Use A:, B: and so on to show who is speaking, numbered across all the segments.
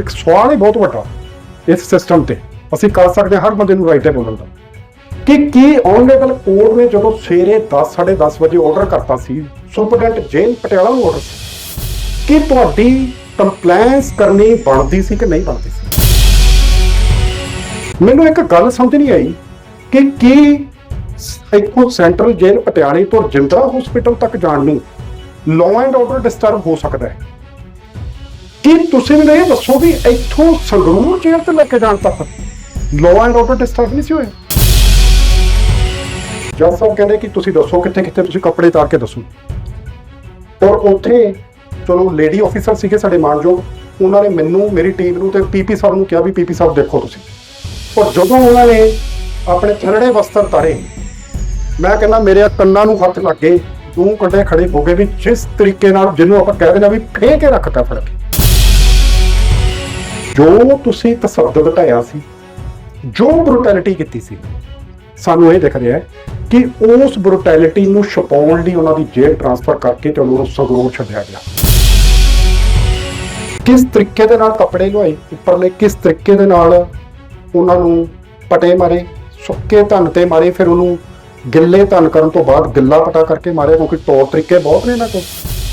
A: ਇੱਕ ਸਵਾਲ ਹੀ ਬਹੁਤ ਵੱਡਾ ਇਸ ਸਿਸਟਮ ਤੇ। ਅਸੀਂ ਕਰ ਸਕਦੇ ਹਾਂ ਹਰ ਬੰਦੇ ਨੂੰ ਰਾਈਟ ਹੈ ਬੋਲਣ ਦਾ। ਕਿ ਕੀ ਆਨਰੇਬਲ ਕੋਰਟ ਨੇ ਜਦੋਂ ਸਵੇਰੇ 10 10:30 ਵਜੇ ਆਰਡਰ ਕਰਤਾ ਸੀ, ਸੁਪਰਡੈਂਟ ਜੇਲ੍ਹ ਪਟਿਆਲਾ ਨੂੰ ਆਰਡਰ ਸੀ, ਕਿ ਤੁਹਾਡੀ ਕੰਪਲੈਂਸ ਕਰਨੀ ਬਣਦੀ ਸੀ ਕਿ ਨਹੀਂ ਬਣਦੀ ਸੀ? ਮੈਨੂੰ ਇੱਕ ਗੱਲ ਸਮਝ ਨਹੀਂ ਆਈ ਕਿ ਕੀ ਇੱਕੋ ਸੈਂਟਰਲ ਜੇਲ੍ਹ ਪਟਿਆਲੇ ਤੋਂ ਜਿੰਦਰਾ ਹਸਪੀਟਲ ਤੱਕ ਜਾਣ ਨੂੰ ਲਾਅ ਐਂਡ ਆਰਡਰ ਡਿਸਟਰਬ ਹੋ ਸਕਦਾ ਹੈ? ਕੀ ਤੁਸੀਂ ਮੈਨੂੰ ਇਹ ਦੱਸੋ ਵੀ ਇੱਥੋਂ ਸੰਗਰੂਰ ਜੇਲ੍ਹ ਤੇ ਲੈ ਕੇ ਜਾਣ ਤੱਕ ਲਾਅ ਐਂਡ ਆਰਡਰ ਡਿਸਟਰਬ ਨਹੀਂ ਸੀ ਹੋਇਆ? ਜੱਜ ਸਾਹਿਬ ਕਹਿੰਦੇ ਕਿ ਤੁਸੀਂ ਦੱਸੋ ਕਿੱਥੇ ਕਿੱਥੇ ਤੁਸੀਂ ਕੱਪੜੇ ਤਾਰ ਕੇ ਦੱਸੋ। ਔਰ ਉੱਥੇ ਚਲੋ ਲੇਡੀ ਆਫੀਸਰ ਸੀਗੇ ਸਾਡੇ ਮਾਨਯੋਗ, ਉਹਨਾਂ ਨੇ ਮੈਨੂੰ, ਮੇਰੀ ਟੀਮ ਨੂੰ ਤੇ ਪੀਪੀ ਸਾਹਿਬ ਨੂੰ ਕਿਹਾ ਵੀ ਪੀਪੀ ਸਾਹਿਬ ਦੇਖੋ ਤੁਸੀਂ। ਔਰ ਜਦੋਂ ਉਹਨਾਂ ਨੇ ਆਪਣੇ ਥਰੜੇ ਵਸਤਰ ਤਾਰੇ, ਮੈਂ ਕਹਿੰਦਾ ਮੇਰੇ ਕੰਨਾਂ ਨੂੰ ਹੱਥ ਲੱਗੇ ਦੂੰ ਕੱਢੇ ਖੜੇ ਹੋ ਗਏ ਵੀ ਜਿਸ ਤਰੀਕੇ ਨਾਲ ਜਿਹਨੂੰ ਆਪਾਂ ਕਹਿ ਦਿੰਦੇ ਆ ਵੀ ਫੇਹ ਕੇ ਰੱਖਤਾ ਫੜ ਕੇ ਜੋ ਤੁਸੀਂ ਤਸੱਦਦ ਢਾਇਆ ਸੀ, ਜੋ ਬਰੂਟੈਲਿਟੀ ਕੀਤੀ ਸੀ, ਸਾਨੂੰ ਇਹ ਦਿਖ ਰਿਹਾ ਹੈ ਕਿ ਉਸ ਬਰੂਟੈਲਿਟੀ ਨੂੰ ਛਪਾਉਣ ਲਈ ਉਹਨਾਂ ਦੀ ਜੇਲ੍ਹ ਟ੍ਰਾਂਸਫਰ ਕਰਕੇ ਤੇ ਉਹਨੂੰ ਸੰਗਰੂਰ ਛੱਡਿਆ ਗਿਆ। ਕਿਸ ਤਰੀਕੇ ਦੇ ਨਾਲ ਕੱਪੜੇ ਲੁਆਏ ਉੱਪਰਲੇ ਕਿਸ ਤਰੀਕੇ ਦੇ ਨਾਲ ਉਹਨਾਂ ਨੂੰ ਪਟੇ ਮਾਰੇ, ਸੁੱਕੇ ਧਨ ਤੇ ਮਾਰੇ, ਫਿਰ ਉਹਨੂੰ ਗਿੱਲੇ ਧਨ ਕਰਨ ਤੋਂ ਬਾਅਦ ਗਿੱਲਾ ਪਟਾ ਕਰਕੇ ਮਾਰੇ ਕਿਉਂਕਿ ਤੌਰ ਤਰੀਕੇ ਬਹੁਤ ਨੇ ਇਹਨਾਂ ਕੋਲ।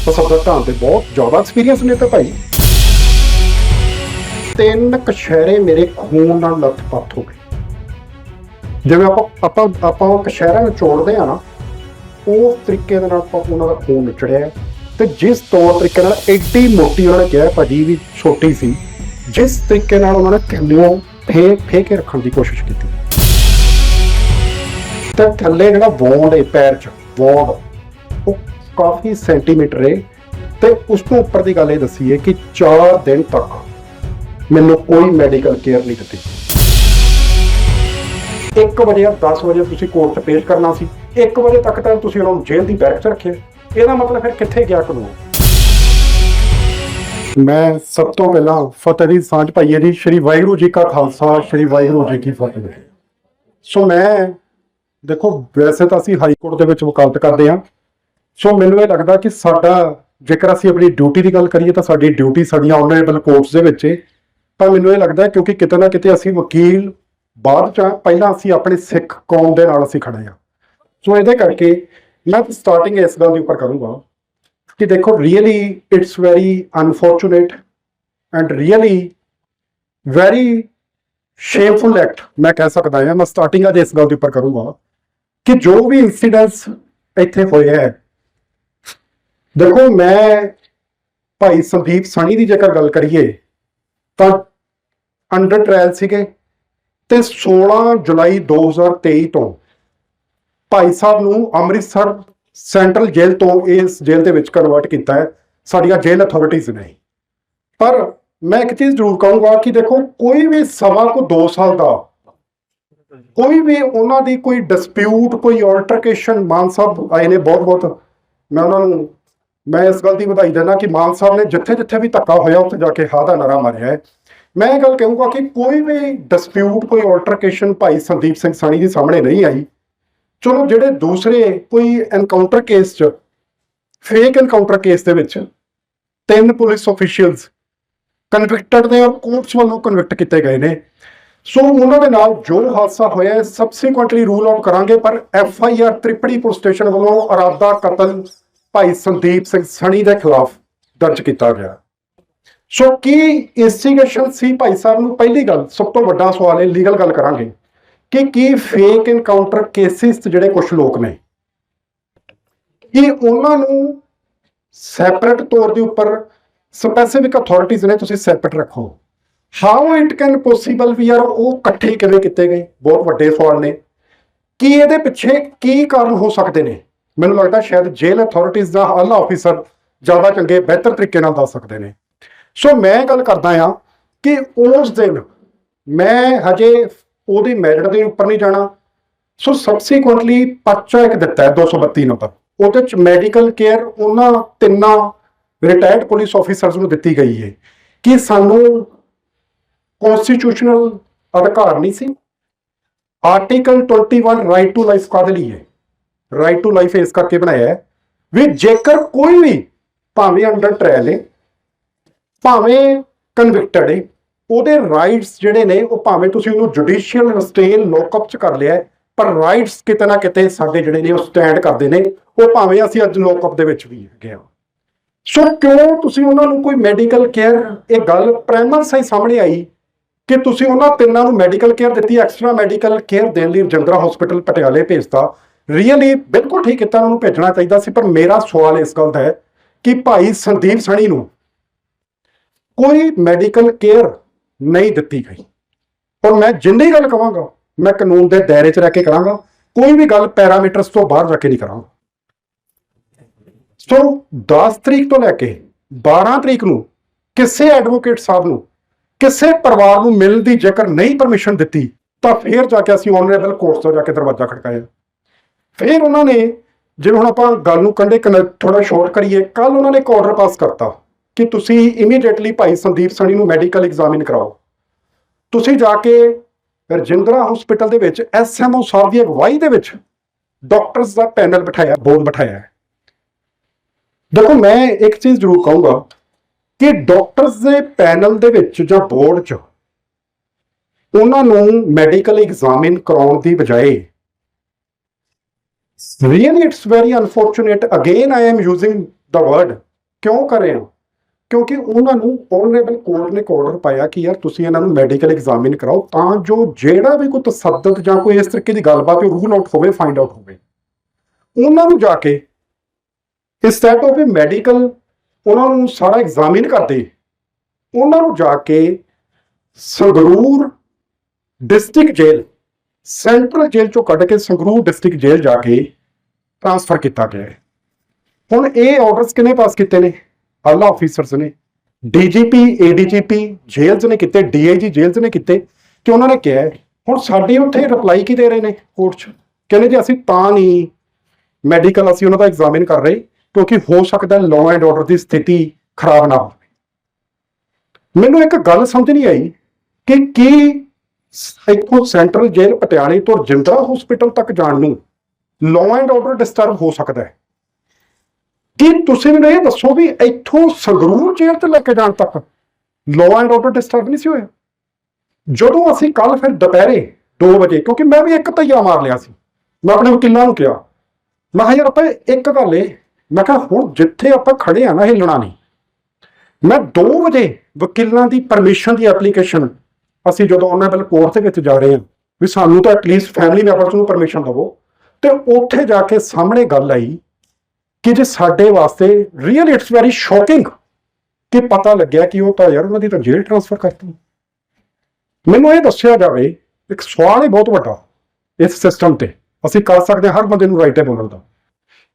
A: ਤਸੱਦਦ ਢਾਣ 'ਤੇ ਬਹੁਤ ਜ਼ਿਆਦਾ ਐਕਸਪੀਰੀਅੰਸ ਨੇ ਤਾਂ ਭਾਈ। ਤਿੰਨ ਕਸ਼ਹਿਰੇ ਮੇਰੇ ਖੂਨ ਨਾਲ ਲੱਥ ਪੱਥ ਹੋ ਗਏ। ਜਿਵੇਂ ਆਪਾਂ ਆਪਾਂ ਆਪਾਂ ਉਹ ਕਸ਼ਹਿਰਾਂ ਨੂੰ ਚੋੜਦੇ ਆ ਨਾ ਉਸ ਤਰੀਕੇ ਦੇ ਨਾਲ ਆਪਾਂ ਉਹਨਾਂ ਦਾ ਖੂਨ ਨਿਚੜਿਆ ਹੈ। ਤੇ ਜਿਸ ਤੌਰ ਤਰੀਕੇ ਨਾਲ ਐਡੀ ਮੋਟੀ ਉਹਨਾਂ ਨੇ ਕਿਹਾ ਭਾਜੀ ਵੀ ਛੋਟੀ ਸੀ, ਜਿਸ ਤਰੀਕੇ ਨਾਲ ਉਹਨਾਂ ਨੇ ਥੱਲਿਓਂ ਫੇਕ ਫੇ ਕੇ ਰੱਖਣ ਦੀ ਕੋਸ਼ਿਸ਼ ਕੀਤੀ। ਤਾਂ ਥੱਲੇ ਜਿਹੜਾ ਬੌਂਡ ਹੈ ਪੈਰ 'ਚ ਬੌਂਡ ਉਹ ਕਾਫੀ ਸੈਂਟੀਮੀਟਰ ਹੈ। ਤੇ ਉਸ ਤੋਂ ਉੱਪਰ ਦੀ ਗੱਲ ਇਹ ਦੱਸੀ ਹੈ ਕਿ 4 ਦਿਨ ਤੱਕ ਮੈਨੂੰ ਕੋਈ ਮੈਡੀਕਲ ਕੇਅਰ ਨਹੀਂ ਦਿੱਤੀ। 1 ਵਜੇ ਜਾਂ 10 ਵਜੇ ਤੁਸੀਂ ਕੋਰਟ 'ਚ ਪੇਸ਼ ਕਰਨਾ ਸੀ। 1 ਵਜੇ ਤੱਕ ਤਾਂ ਤੁਸੀਂ ਉਹਨਾਂ ਨੂੰ ਜੇਲ੍ਹ ਦੀ ਬੈਰਕ 'ਚ ਰੱਖਿਆ ਇਹਦਾ ਮਤਲਬ ਫਿਰ ਕਿੱਥੇ ਗਿਆ ਕਾਨੂੰਨ? ਮੈਂ ਸਭ ਤੋਂ ਪਹਿਲਾਂ ਫਤਿਹ ਦੀ ਸਾਂਝ ਪਾਈਏ ਜੀ। ਸ਼੍ਰੀ ਵਾਹਿਗੁਰੂ ਜੀ ਕਾ ਖਾਲਸਾ, ਸ਼੍ਰੀ ਵਾਹਿਗੁਰੂ ਜੀ ਕੀ ਫਤਿਹ। ਸੋ ਮੈਂ, ਦੇਖੋ, ਵੈਸੇ ਤਾਂ ਅਸੀਂ ਹਾਈ ਕੋਰਟ ਦੇ ਵਿੱਚ ਵਕਾਲਤ ਕਰਦੇ ਹਾਂ। ਸੋ ਮੈਨੂੰ ਇਹ ਲੱਗਦਾ ਕਿ ਸਾਡਾ, ਜੇਕਰ ਅਸੀਂ ਆਪਣੀ ਡਿਊਟੀ ਦੀ ਗੱਲ ਕਰੀਏ ਤਾਂ ਸਾਡੀ ਡਿਊਟੀ ਸਾਡੀਆਂ ਆਨਰੇਬਲ ਕੋਰਟਸ ਦੇ ਵਿੱਚ ਤਾਂ ਮੈਨੂੰ ਇਹ ਲੱਗਦਾ ਕਿਉਂਕਿ ਕਿਤੇ ਨਾ ਕਿਤੇ ਅਸੀਂ ਵਕੀਲ ਬਾਅਦ ਚ ਪਹਿਲਾਂ ਅਸੀਂ ਆਪਣੇ ਸਿੱਖ ਕੌਮ ਦੇ ਨਾਲ ਅਸੀਂ ਖੜੇ ਹਾਂ। ਸੋ ਇਹਦੇ ਕਰਕੇ ਮੈਂ ਸਟਾਰਟਿੰਗ ਇਸ ਗੱਲ ਦੇ ਉੱਪਰ ਕਰੂੰਗਾ ਕਿ ਦੇਖੋ really it's very unfortunate and really very shameful act ਮੈਂ ਕਹਿ ਸਕਦਾ ਹਾਂ, ਮੈਂ ਸਟਾਰਟਿੰਗ ਅੱਜ ਇਸ ਗੱਲ ਦੇ ਉੱਪਰ ਕਰੂੰਗਾ ਕਿ ਜੋ ਵੀ ਇਨਸੀਡੈਂਟਸ ਇੱਥੇ ਹੋਏ ਹੈ। ਦੇਖੋ ਮੈਂ ਭਾਈ ਸੰਦੀਪ ਸਣੀ ਦੀ ਜੇਕਰ ਗੱਲ ਕਰੀਏ ਤਾਂ ਅੰਡਰ ਟ੍ਰਾਇਲ ਸੀਗੇ ਤੇ 16 ਜੁਲਾਈ 2023 ਤੋਂ ਭਾਈ ਸਾਹਿਬ ਨੂੰ ਅੰਮ੍ਰਿਤਸਰ ਸੈਂਟਰਲ ਜੇਲ੍ਹ ਤੋਂ ਇਸ ਜੇਲ੍ਹ ਦੇ ਵਿੱਚ ਕਨਵਰਟ ਕੀਤਾ ਹੈ। ਸਾਡੀਆਂ ਜੇਲ੍ਹ ਅਥਾਰਟੀਜ਼ ਨੇ। ਪਰ ਮੈਂ ਇੱਕ ਚੀਜ਼ ਜ਼ਰੂਰ ਕਹੂੰਗਾ ਕਿ ਦੇਖੋ, ਕੋਈ ਵੀ ਸਵਾ ਕੋ 2 ਸਾਲ ਦਾ, ਕੋਈ ਵੀ ਉਹਨਾਂ ਦੀ ਕੋਈ ਡਿਸਪਿਊਟ ਕੋਈ ਆਲਟਰਕੇਸ਼ਨ ਮਾਨ ਸਾਹਿਬ ਆਏ ਨੇ ਬਹੁਤ ਬਹੁਤ ਮੈਂ ਉਹਨਾਂ ਨੂੰ, ਮੈਂ ਇਸ ਗੱਲ ਦੀ ਵਧਾਈ ਦਿੰਦਾ ਕਿ ਮਾਨ ਸਾਹਿਬ ਨੇ ਜਿੱਥੇ ਜਿੱਥੇ ਵੀ ਧੱਕਾ ਹੋਇਆ, ਉੱਥੇ ਜਾ ਕੇ ਹਾ ਦਾ ਨਾਰਾ ਮਾਰਿਆ ਹੈ। ਮੈਂ ਇਹ ਗੱਲ ਕਹੂੰਗਾ ਕਿ ਕੋਈ ਵੀ ਡਿਸਪਿਊਟ ਕੋਈ ਆਲਟਰਕੇਸ਼ਨ ਭਾਈ ਸੰਦੀਪ ਸਿੰਘ ਸਾਣੀ ਦੇ ਸਾਹਮਣੇ ਨਹੀਂ ਆਈ। ਚਲੋ ਜਿਹੜੇ ਦੂਸਰੇ ਕੋਈ ਐਨਕਾਊਂਟਰ ਕੇਸ 'ਚ ਫੇਕ ਐਨਕਾਊਂਟਰ ਕੇਸ ਦੇ ਵਿੱਚ ਤਿੰਨ ਪੁਲਿਸ ਅਫੀਸ਼ੀਅਲਸ ਕਨਵਿਕਟਡ ਨੇ ਔਰ ਕੋਰਟਸ ਵੱਲੋਂ ਕਨਵਿਕਟ ਕੀਤੇ ਗਏ ਨੇ। ਸੋ ਉਹਨਾਂ ਦੇ ਨਾਲ ਜੋ ਹਾਦਸਾ ਹੋਇਆ ਸਬਸੀਕੁਐਂਟਲੀ ਰੂਲ ਆਊਟ ਕਰਾਂਗੇ, ਪਰ F I R Tripri police station ਵੱਲੋਂ ਅਰਾਦਾ ਕਤਲ ਭਾਈ ਸੰਦੀਪ ਸਿੰਘ ਸਣੀ ਦੇ ਖਿਲਾਫ ਦਰਜ ਕੀਤਾ ਗਿਆ। ਸੋ ਕੀ ਇਨਵੈਸਟੀਗੇਸ਼ਨ ਸੀ ਭਾਈ ਸਾਹਿਬ ਨੂੰ? ਪਹਿਲੀ ਗੱਲ, ਸਭ ਤੋਂ ਵੱਡਾ ਸਵਾਲ ਹੈ ਲੀਗਲ ਗੱਲ ਕਰਾਂਗੇ ਕਿ ਕੀ ਫੇਕ ਇਨਕਾਊਂਟਰ ਕੇਸਿਸ ਜਿਹੜੇ ਕੁਝ ਲੋਕ ਨੇ, ਕਿ ਉਹਨਾਂ ਨੂੰ ਸੈਪਰੇਟ ਤੌਰ ਦੇ ਉੱਪਰ ਸਪੈਸੀਫਿਕ ਅਥਾਰਟੀਆਂ ਨੇ ਤੁਸੀਂ ਸੈਪਰੇਟ ਰੱਖੋ? How it can possible we are ਉਹ ਇਕੱਠੇ ਕਿਵੇਂ ਕੀਤੇ ਗਏ? ਬਹੁਤ ਵੱਡੇ ਸਵਾਲ ਨੇ। ਕੀ ਇਹਦੇ ਪਿੱਛੇ ਕੀ ਕਾਰਨ ਹੋ ਸਕਦੇ ਨੇ? ਮੈਨੂੰ ਲੱਗਦਾ ਸ਼ਾਇਦ ਜੇਲ੍ਹ ਅਥਾਰਟੀਆਂ ਦਾ ਆਲਾ ਆਫੀਸਰ ਜ਼ਿਆਦਾ ਚੰਗੇ, ਬਿਹਤਰ ਤਰੀਕੇ ਨਾਲ ਦੱਸ ਸਕਦੇ ਨੇ। ਸੋ ਮੈਂ ਗੱਲ ਕਰਦਾ ਆ ਕਿ ਉਸ ਦਿਨ ਮੈਂ ਹਜੇ ਉਹਦੀ ਮੈਰਿਟ ਦੇ ਉੱਪਰ ਨਹੀਂ ਜਾਣਾ। ਸੋ ਸਬਸੀਕੁਐਂਟਲੀ ਪਰਚਾ ਇੱਕ ਦਿੱਤਾ ਹੈ 232 ਨੰਬਰ ਉਹਦੇ ਚ ਮੈਡੀਕਲ ਕੇਅਰ ਉਹਨਾਂ ਤਿੰਨਾਂ ਰਿਟਾਇਰਡ ਪੁਲਿਸ ਆਫੀਸਰਸ ਨੂੰ ਦਿੱਤੀ ਗਈ ਹੈ ਕਿ ਸਾਨੂੰ ਕਨਸਟੀਟਿਊਸ਼ਨਲ ਅਧਿਕਾਰ ਨਹੀਂ ਸੀ। ਆਰਟੀਕਲ 21 ਰਾਈਟ ਟੂ ਲਾਈਫ ਕਾਹਦੇ ਲਈ ਹੈ? ਰਾਈਟ ਟੂ ਲਾਈਫ ਇਸ ਕਰਕੇ ਬਣਾਇਆ ਹੈ ਵੀ ਜੇਕਰ ਕੋਈ ਵੀ ਭਾਵੇਂ ਅੰਡਰ ਟ੍ਰਾਇਲ ਹੈ ਭਾਵੇਂ ਕਨਵਿਕਟਡ ਹੈ ਉਹਦੇ ਰਾਈਟਸ ਜਿਹੜੇ ਨੇ, ਉਹ ਭਾਵੇਂ ਤੁਸੀਂ ਉਹਨੂੰ ਜੁਡੀਸ਼ੀਅਲ ਰਿਸਟੇਨ ਲੋਕਅਪ ਚ ਕਰ ਲਿਆ ਪਰ ਰਾਈਟਸ ਕਿਤੇ ਨਾ ਕਿਤੇ ਸਾਡੇ ਜਿਹੜੇ ਨੇ, ਉਹ ਸਟੈਂਡ ਕਰਦੇ ਨੇ, ਉਹ ਭਾਵੇਂ ਅਸੀਂ ਅੱਜ ਲੋਕਅਪ ਦੇ ਵਿੱਚ ਵੀ ਹੈਗੇ ਆ। ਸੋ ਕਿਉਂ ਤੁਸੀਂ ਉਹਨਾਂ ਨੂੰ ਕੋਈ ਮੈਡੀਕਲ ਕੇਅਰ ਇਹ ਗੱਲ ਪ੍ਰਾਇਮਰ ਸਹੀ ਸਾਹਮਣੇ ਆਈ ਕਿ ਤੁਸੀਂ ਉਹਨਾਂ ਤਿੰਨਾਂ ਨੂੰ ਮੈਡੀਕਲ ਕੇਅਰ ਦਿੱਤੀ ਐਕਸਟਰਾ ਮੈਡੀਕਲ ਕੇਅਰ ਦੇਣ ਲਈ ਰਜਿੰਦਰਾ ਹਸਪੀਟਲ ਪਟਿਆਲੇ ਭੇਜਤਾ। ਰੀਅਲੀ ਬਿਲਕੁਲ ਠੀਕ ਕੀਤਾ, ਉਹਨਾਂ ਨੂੰ ਭੇਜਣਾ ਚਾਹੀਦਾ ਸੀ, ਪਰ ਮੇਰਾ ਸਵਾਲ ਇਸ ਗੱਲ ਦਾ ਹੈ ਕਿ ਭਾਈ ਸੰਦੀਪ ਸਣੀ ਨੂੰ ਕੋਈ ਮੈਡੀਕਲ ਕੇਅਰ ਨਹੀਂ ਦਿੱਤੀ ਗਈ। ਔਰ ਮੈਂ ਜਿੰਨੀ ਗੱਲ ਕਵਾਂਗਾ, ਮੈਂ ਕਾਨੂੰਨ ਦੇ ਦਾਇਰੇ 'ਚ ਰਹਿ ਕੇ ਕਰਾਂਗਾ, ਕੋਈ ਵੀ ਗੱਲ ਪੈਰਾਮੀਟਰਸ ਤੋਂ ਬਾਹਰ ਰੱਖ ਕੇ ਨਹੀਂ ਕਰਾਂਗਾ। ਸੋ 10 ਤਰੀਕ ਤੋਂ ਲੈ ਕੇ 12 ਤਰੀਕ ਨੂੰ ਕਿਸੇ ਐਡਵੋਕੇਟ ਸਾਹਿਬ ਨੂੰ, ਕਿਸੇ ਪਰਿਵਾਰ ਨੂੰ ਮਿਲਣ ਦੀ ਜੇਕਰ ਨਹੀਂ ਪਰਮਿਸ਼ਨ ਦਿੱਤੀ, ਤਾਂ ਫੇਰ ਜਾ ਕੇ ਅਸੀਂ ਆਨਰੇਬਲ ਕੋਰਟ ਤੋਂ ਜਾ ਕੇ ਦਰਵਾਜ਼ਾ ਖੜਕਾਇਆ। ਫਿਰ ਉਹਨਾਂ ਨੇ, ਜਿਵੇਂ ਹੁਣ ਆਪਾਂ ਗੱਲ ਨੂੰ ਕੰਡੇ ਥੋੜਾ ਸ਼ੋਰਟ ਕਰੀਏ ਕੱਲ ਉਹਨਾਂ ਨੇ ਇੱਕ ਆਰਡਰ ਪਾਸ ਕਰਤਾ। ਕਿ ਤੁਸੀਂ ਇਮੀਡੀਏਟਲੀ ਭਾਈ ਸੰਦੀਪ ਸਣੀ ਨੂੰ ਮੈਡੀਕਲ ਐਗਜ਼ਾਮਿਨ ਕਰਾਓ। ਤੁਸੀਂ ਜਾ ਕੇ ਰਜਿੰਦਰਾ ਹਸਪੀਟਲ ਦੇ ਵਿੱਚ ਐਸਐਮਓ ਸਾਹਿਬ ਦੀ ਅਗਵਾਈ ਦੇ ਵਿੱਚ ਡਾਕਟਰਸ ਦਾ ਪੈਨਲ ਬਿਠਾਇਆ, ਬੋਰਡ ਬਿਠਾਇਆ ਦੇਖੋ, ਮੈਂ ਇੱਕ ਚੀਜ਼ ਜ਼ਰੂਰ ਕਹੂੰਗਾ ਕਿ ਡਾਕਟਰਸ ਦੇ ਪੈਨਲ ਦੇ ਵਿੱਚ ਜਾਂ ਬੋਰਡ 'ਚ ਉਹਨਾਂ ਨੂੰ ਮੈਡੀਕਲ ਐਗਜ਼ਾਮਿਨ ਕਰਾਉਣ ਦੀ ਬਜਾਏ really it's very unfortunate, again i am using the word ਕਿਉਂ ਕਰ ਰਹੇ ਹਾਂ? ਕਿਉਂਕਿ ਉਹਨਾਂ ਨੂੰ ਓਨਰੇਬਲ ਕੋਰਟ ਨੇ ਆਰਡਰ ਪਾਇਆ ਕਿ ਯਾਰ ਤੁਸੀਂ ਇਹਨਾਂ ਨੂੰ ਮੈਡੀਕਲ ਐਗਜ਼ਾਮਿਨ ਕਰਾਓ ਤਾਂ ਜੋ ਜਿਹੜਾ ਵੀ ਕੋਈ ਤਸੱਦਦ ਜਾਂ ਕੋਈ ਇਸ ਤਰੀਕੇ ਦੀ ਗੱਲਬਾਤ ਉਹ ਰੂਲ ਆਊਟ ਹੋਵੇ ਫਾਈਂਡ ਆਊਟ ਹੋਵੇ। ਉਹਨਾਂ ਨੂੰ ਜਾ ਕੇ ਇੰਸਟੈਡ ਆਫ ਇਹ ਮੈਡੀਕਲ ਉਹਨਾਂ ਨੂੰ ਸਾਰਾ ਐਗਜ਼ਾਮਿਨ ਕਰਦੇ ਉਹਨਾਂ ਨੂੰ ਜਾ ਕੇ Sangrur district jail central jail ਚੋਂ ਕੱਢ ਕੇ ਸੰਗਰੂਰ ਡਿਸਟ੍ਰਿਕਟ ਜੇਲ੍ਹ ਜਾ ਕੇ ਟ੍ਰਾਂਸਫਰ ਕੀਤਾ ਗਿਆ ਹੈ। ਹੁਣ ਇਹ ਆਰਡਰਸ ਕਿਨੇ ਪਾਸ ਕੀਤੇ ਨੇ? ਆਲਾ ਆਫੀਸਰਸ ਨੇ ਡੀਜੀਪੀ ਏਡੀਜੀਪੀ ਜੇਲ੍ਹ ਨੇ ਕੀਤੇ ਡੀਆਈਜੀ ਜੇਲ੍ਹ ਨੇ ਕੀਤੇ ਕਿ ਉਹਨਾਂ ਨੇ ਕਿਹਾ ਹੁਣ ਸਾਡੇ ਉੱਥੇ ਰਿਪਲਾਈ ਕੀ ਦੇ ਰਹੇ ਨੇ ਕੋਰਟ 'ਚ? ਕਹਿੰਦੇ ਜੀ, ਅਸੀਂ ਤਾਂ ਨਹੀਂ ਮੈਡੀਕਲ ਅਸੀਂ ਉਹਨਾਂ ਦਾ ਐਗਜ਼ਾਮਿਨ ਕਰ ਰਹੇ, ਕਿਉਂਕਿ ਹੋ ਸਕਦਾ ਲਾਅ ਐਂਡ ਆਰਡਰ ਦੀ ਸਥਿਤੀ ਖਰਾਬ ਨਾ ਹੋਵੇ। ਮੈਨੂੰ ਇੱਕ ਗੱਲ ਸਮਝ ਨਹੀਂ ਆਈ ਕਿ ਕੀ ਇੱਥੋਂ ਸੈਂਟਰਲ ਜੇਲ੍ਹ ਪਟਿਆਲੇ ਤੋਂ ਰਜਿੰਦਰਾ ਹਸਪੀਟਲ ਤੱਕ ਜਾਣ ਨੂੰ ਲਾਅ ਐਂਡ ਆਰਡਰ ਡਿਸਟਰਬ ਹੋ ਸਕਦਾ ਹੈ? ਕੀ ਤੁਸੀਂ ਮੈਨੂੰ ਇਹ ਦੱਸੋ ਵੀ ਇੱਥੋਂ ਸੰਗਰੂਰ ਜੇਲ੍ਹ ਤੇ ਲੈ ਕੇ ਜਾਣ ਤੱਕ ਲਾਅ ਐਂਡ ਆਰਡਰ ਡਿਸਟਰਬ ਨਹੀਂ ਸੀ ਹੋਇਆ? ਜਦੋਂ ਅਸੀਂ ਕੱਲ ਫਿਰ ਦੁਪਹਿਰੇ 2 ਵਜੇ, ਕਿਉਂਕਿ ਮੈਂ ਵੀ ਇੱਕ ਧਈਆ ਮਾਰ ਲਿਆ ਸੀ, ਮੈਂ ਆਪਣੇ ਵਕੀਲਾਂ ਨੂੰ ਕਿਹਾ, ਮੈਂ ਕਿਹਾ ਯਾਰ ਆਪਾਂ ਇੱਕ ਗੱਲ ਏ, ਮੈਂ ਕਿਹਾ ਹੁਣ ਜਿੱਥੇ ਆਪਾਂ ਖੜੇ ਆ ਨਾ ਹਿੱਲਣਾ ਨਹੀਂ। ਮੈਂ 2 ਵਜੇ ਵਕੀਲਾਂ ਦੀ ਪਰਮਿਸ਼ਨ ਦੀ ਐਪਲੀਕੇਸ਼ਨ ਅਸੀਂ ਜਦੋਂ ਆਨਰੇਬਲ ਕੋਰਟ ਦੇ ਵਿੱਚ ਜਾ ਰਹੇ ਹਾਂ, ਵੀ ਸਾਨੂੰ ਤਾਂ ਐਟਲੀਸਟ ਫੈਮਿਲੀ ਮੈਂਬਰਸ ਨੂੰ ਪਰਮਿਸ਼ਨ ਦਿਵੋ, ਤੇ ਉੱਥੇ ਜਾ ਕੇ ਸਾਹਮਣੇ ਗੱਲ ਆਈ ਕਿ ਜੇ ਸਾਡੇ ਵਾਸਤੇ ਰੀਅਲ ਇਟਸ ਵੈਰੀ ਸ਼ੌਕਿੰਗ ਕਿ ਪਤਾ ਲੱਗਿਆ ਕਿ ਉਹ ਤਾਂ ਯਾਰ ਉਹਨਾਂ ਦੀ ਤਾਂ ਜੇਲ੍ਹ ਟ੍ਰਾਂਸਫਰ ਕਰਤੀ। ਮੈਨੂੰ ਇਹ ਦੱਸਿਆ ਜਾਵੇ, ਇੱਕ ਸਵਾਲ ਹੀ ਬਹੁਤ ਵੱਡਾ ਇਸ ਸਿਸਟਮ ਤੇ। ਅਸੀਂ ਕਰ ਸਕਦੇ ਹਾਂ ਹਰ ਬੰਦੇ ਨੂੰ ਰਾਈਟ ਹੈ ਬੋਲਣ ਦਾ।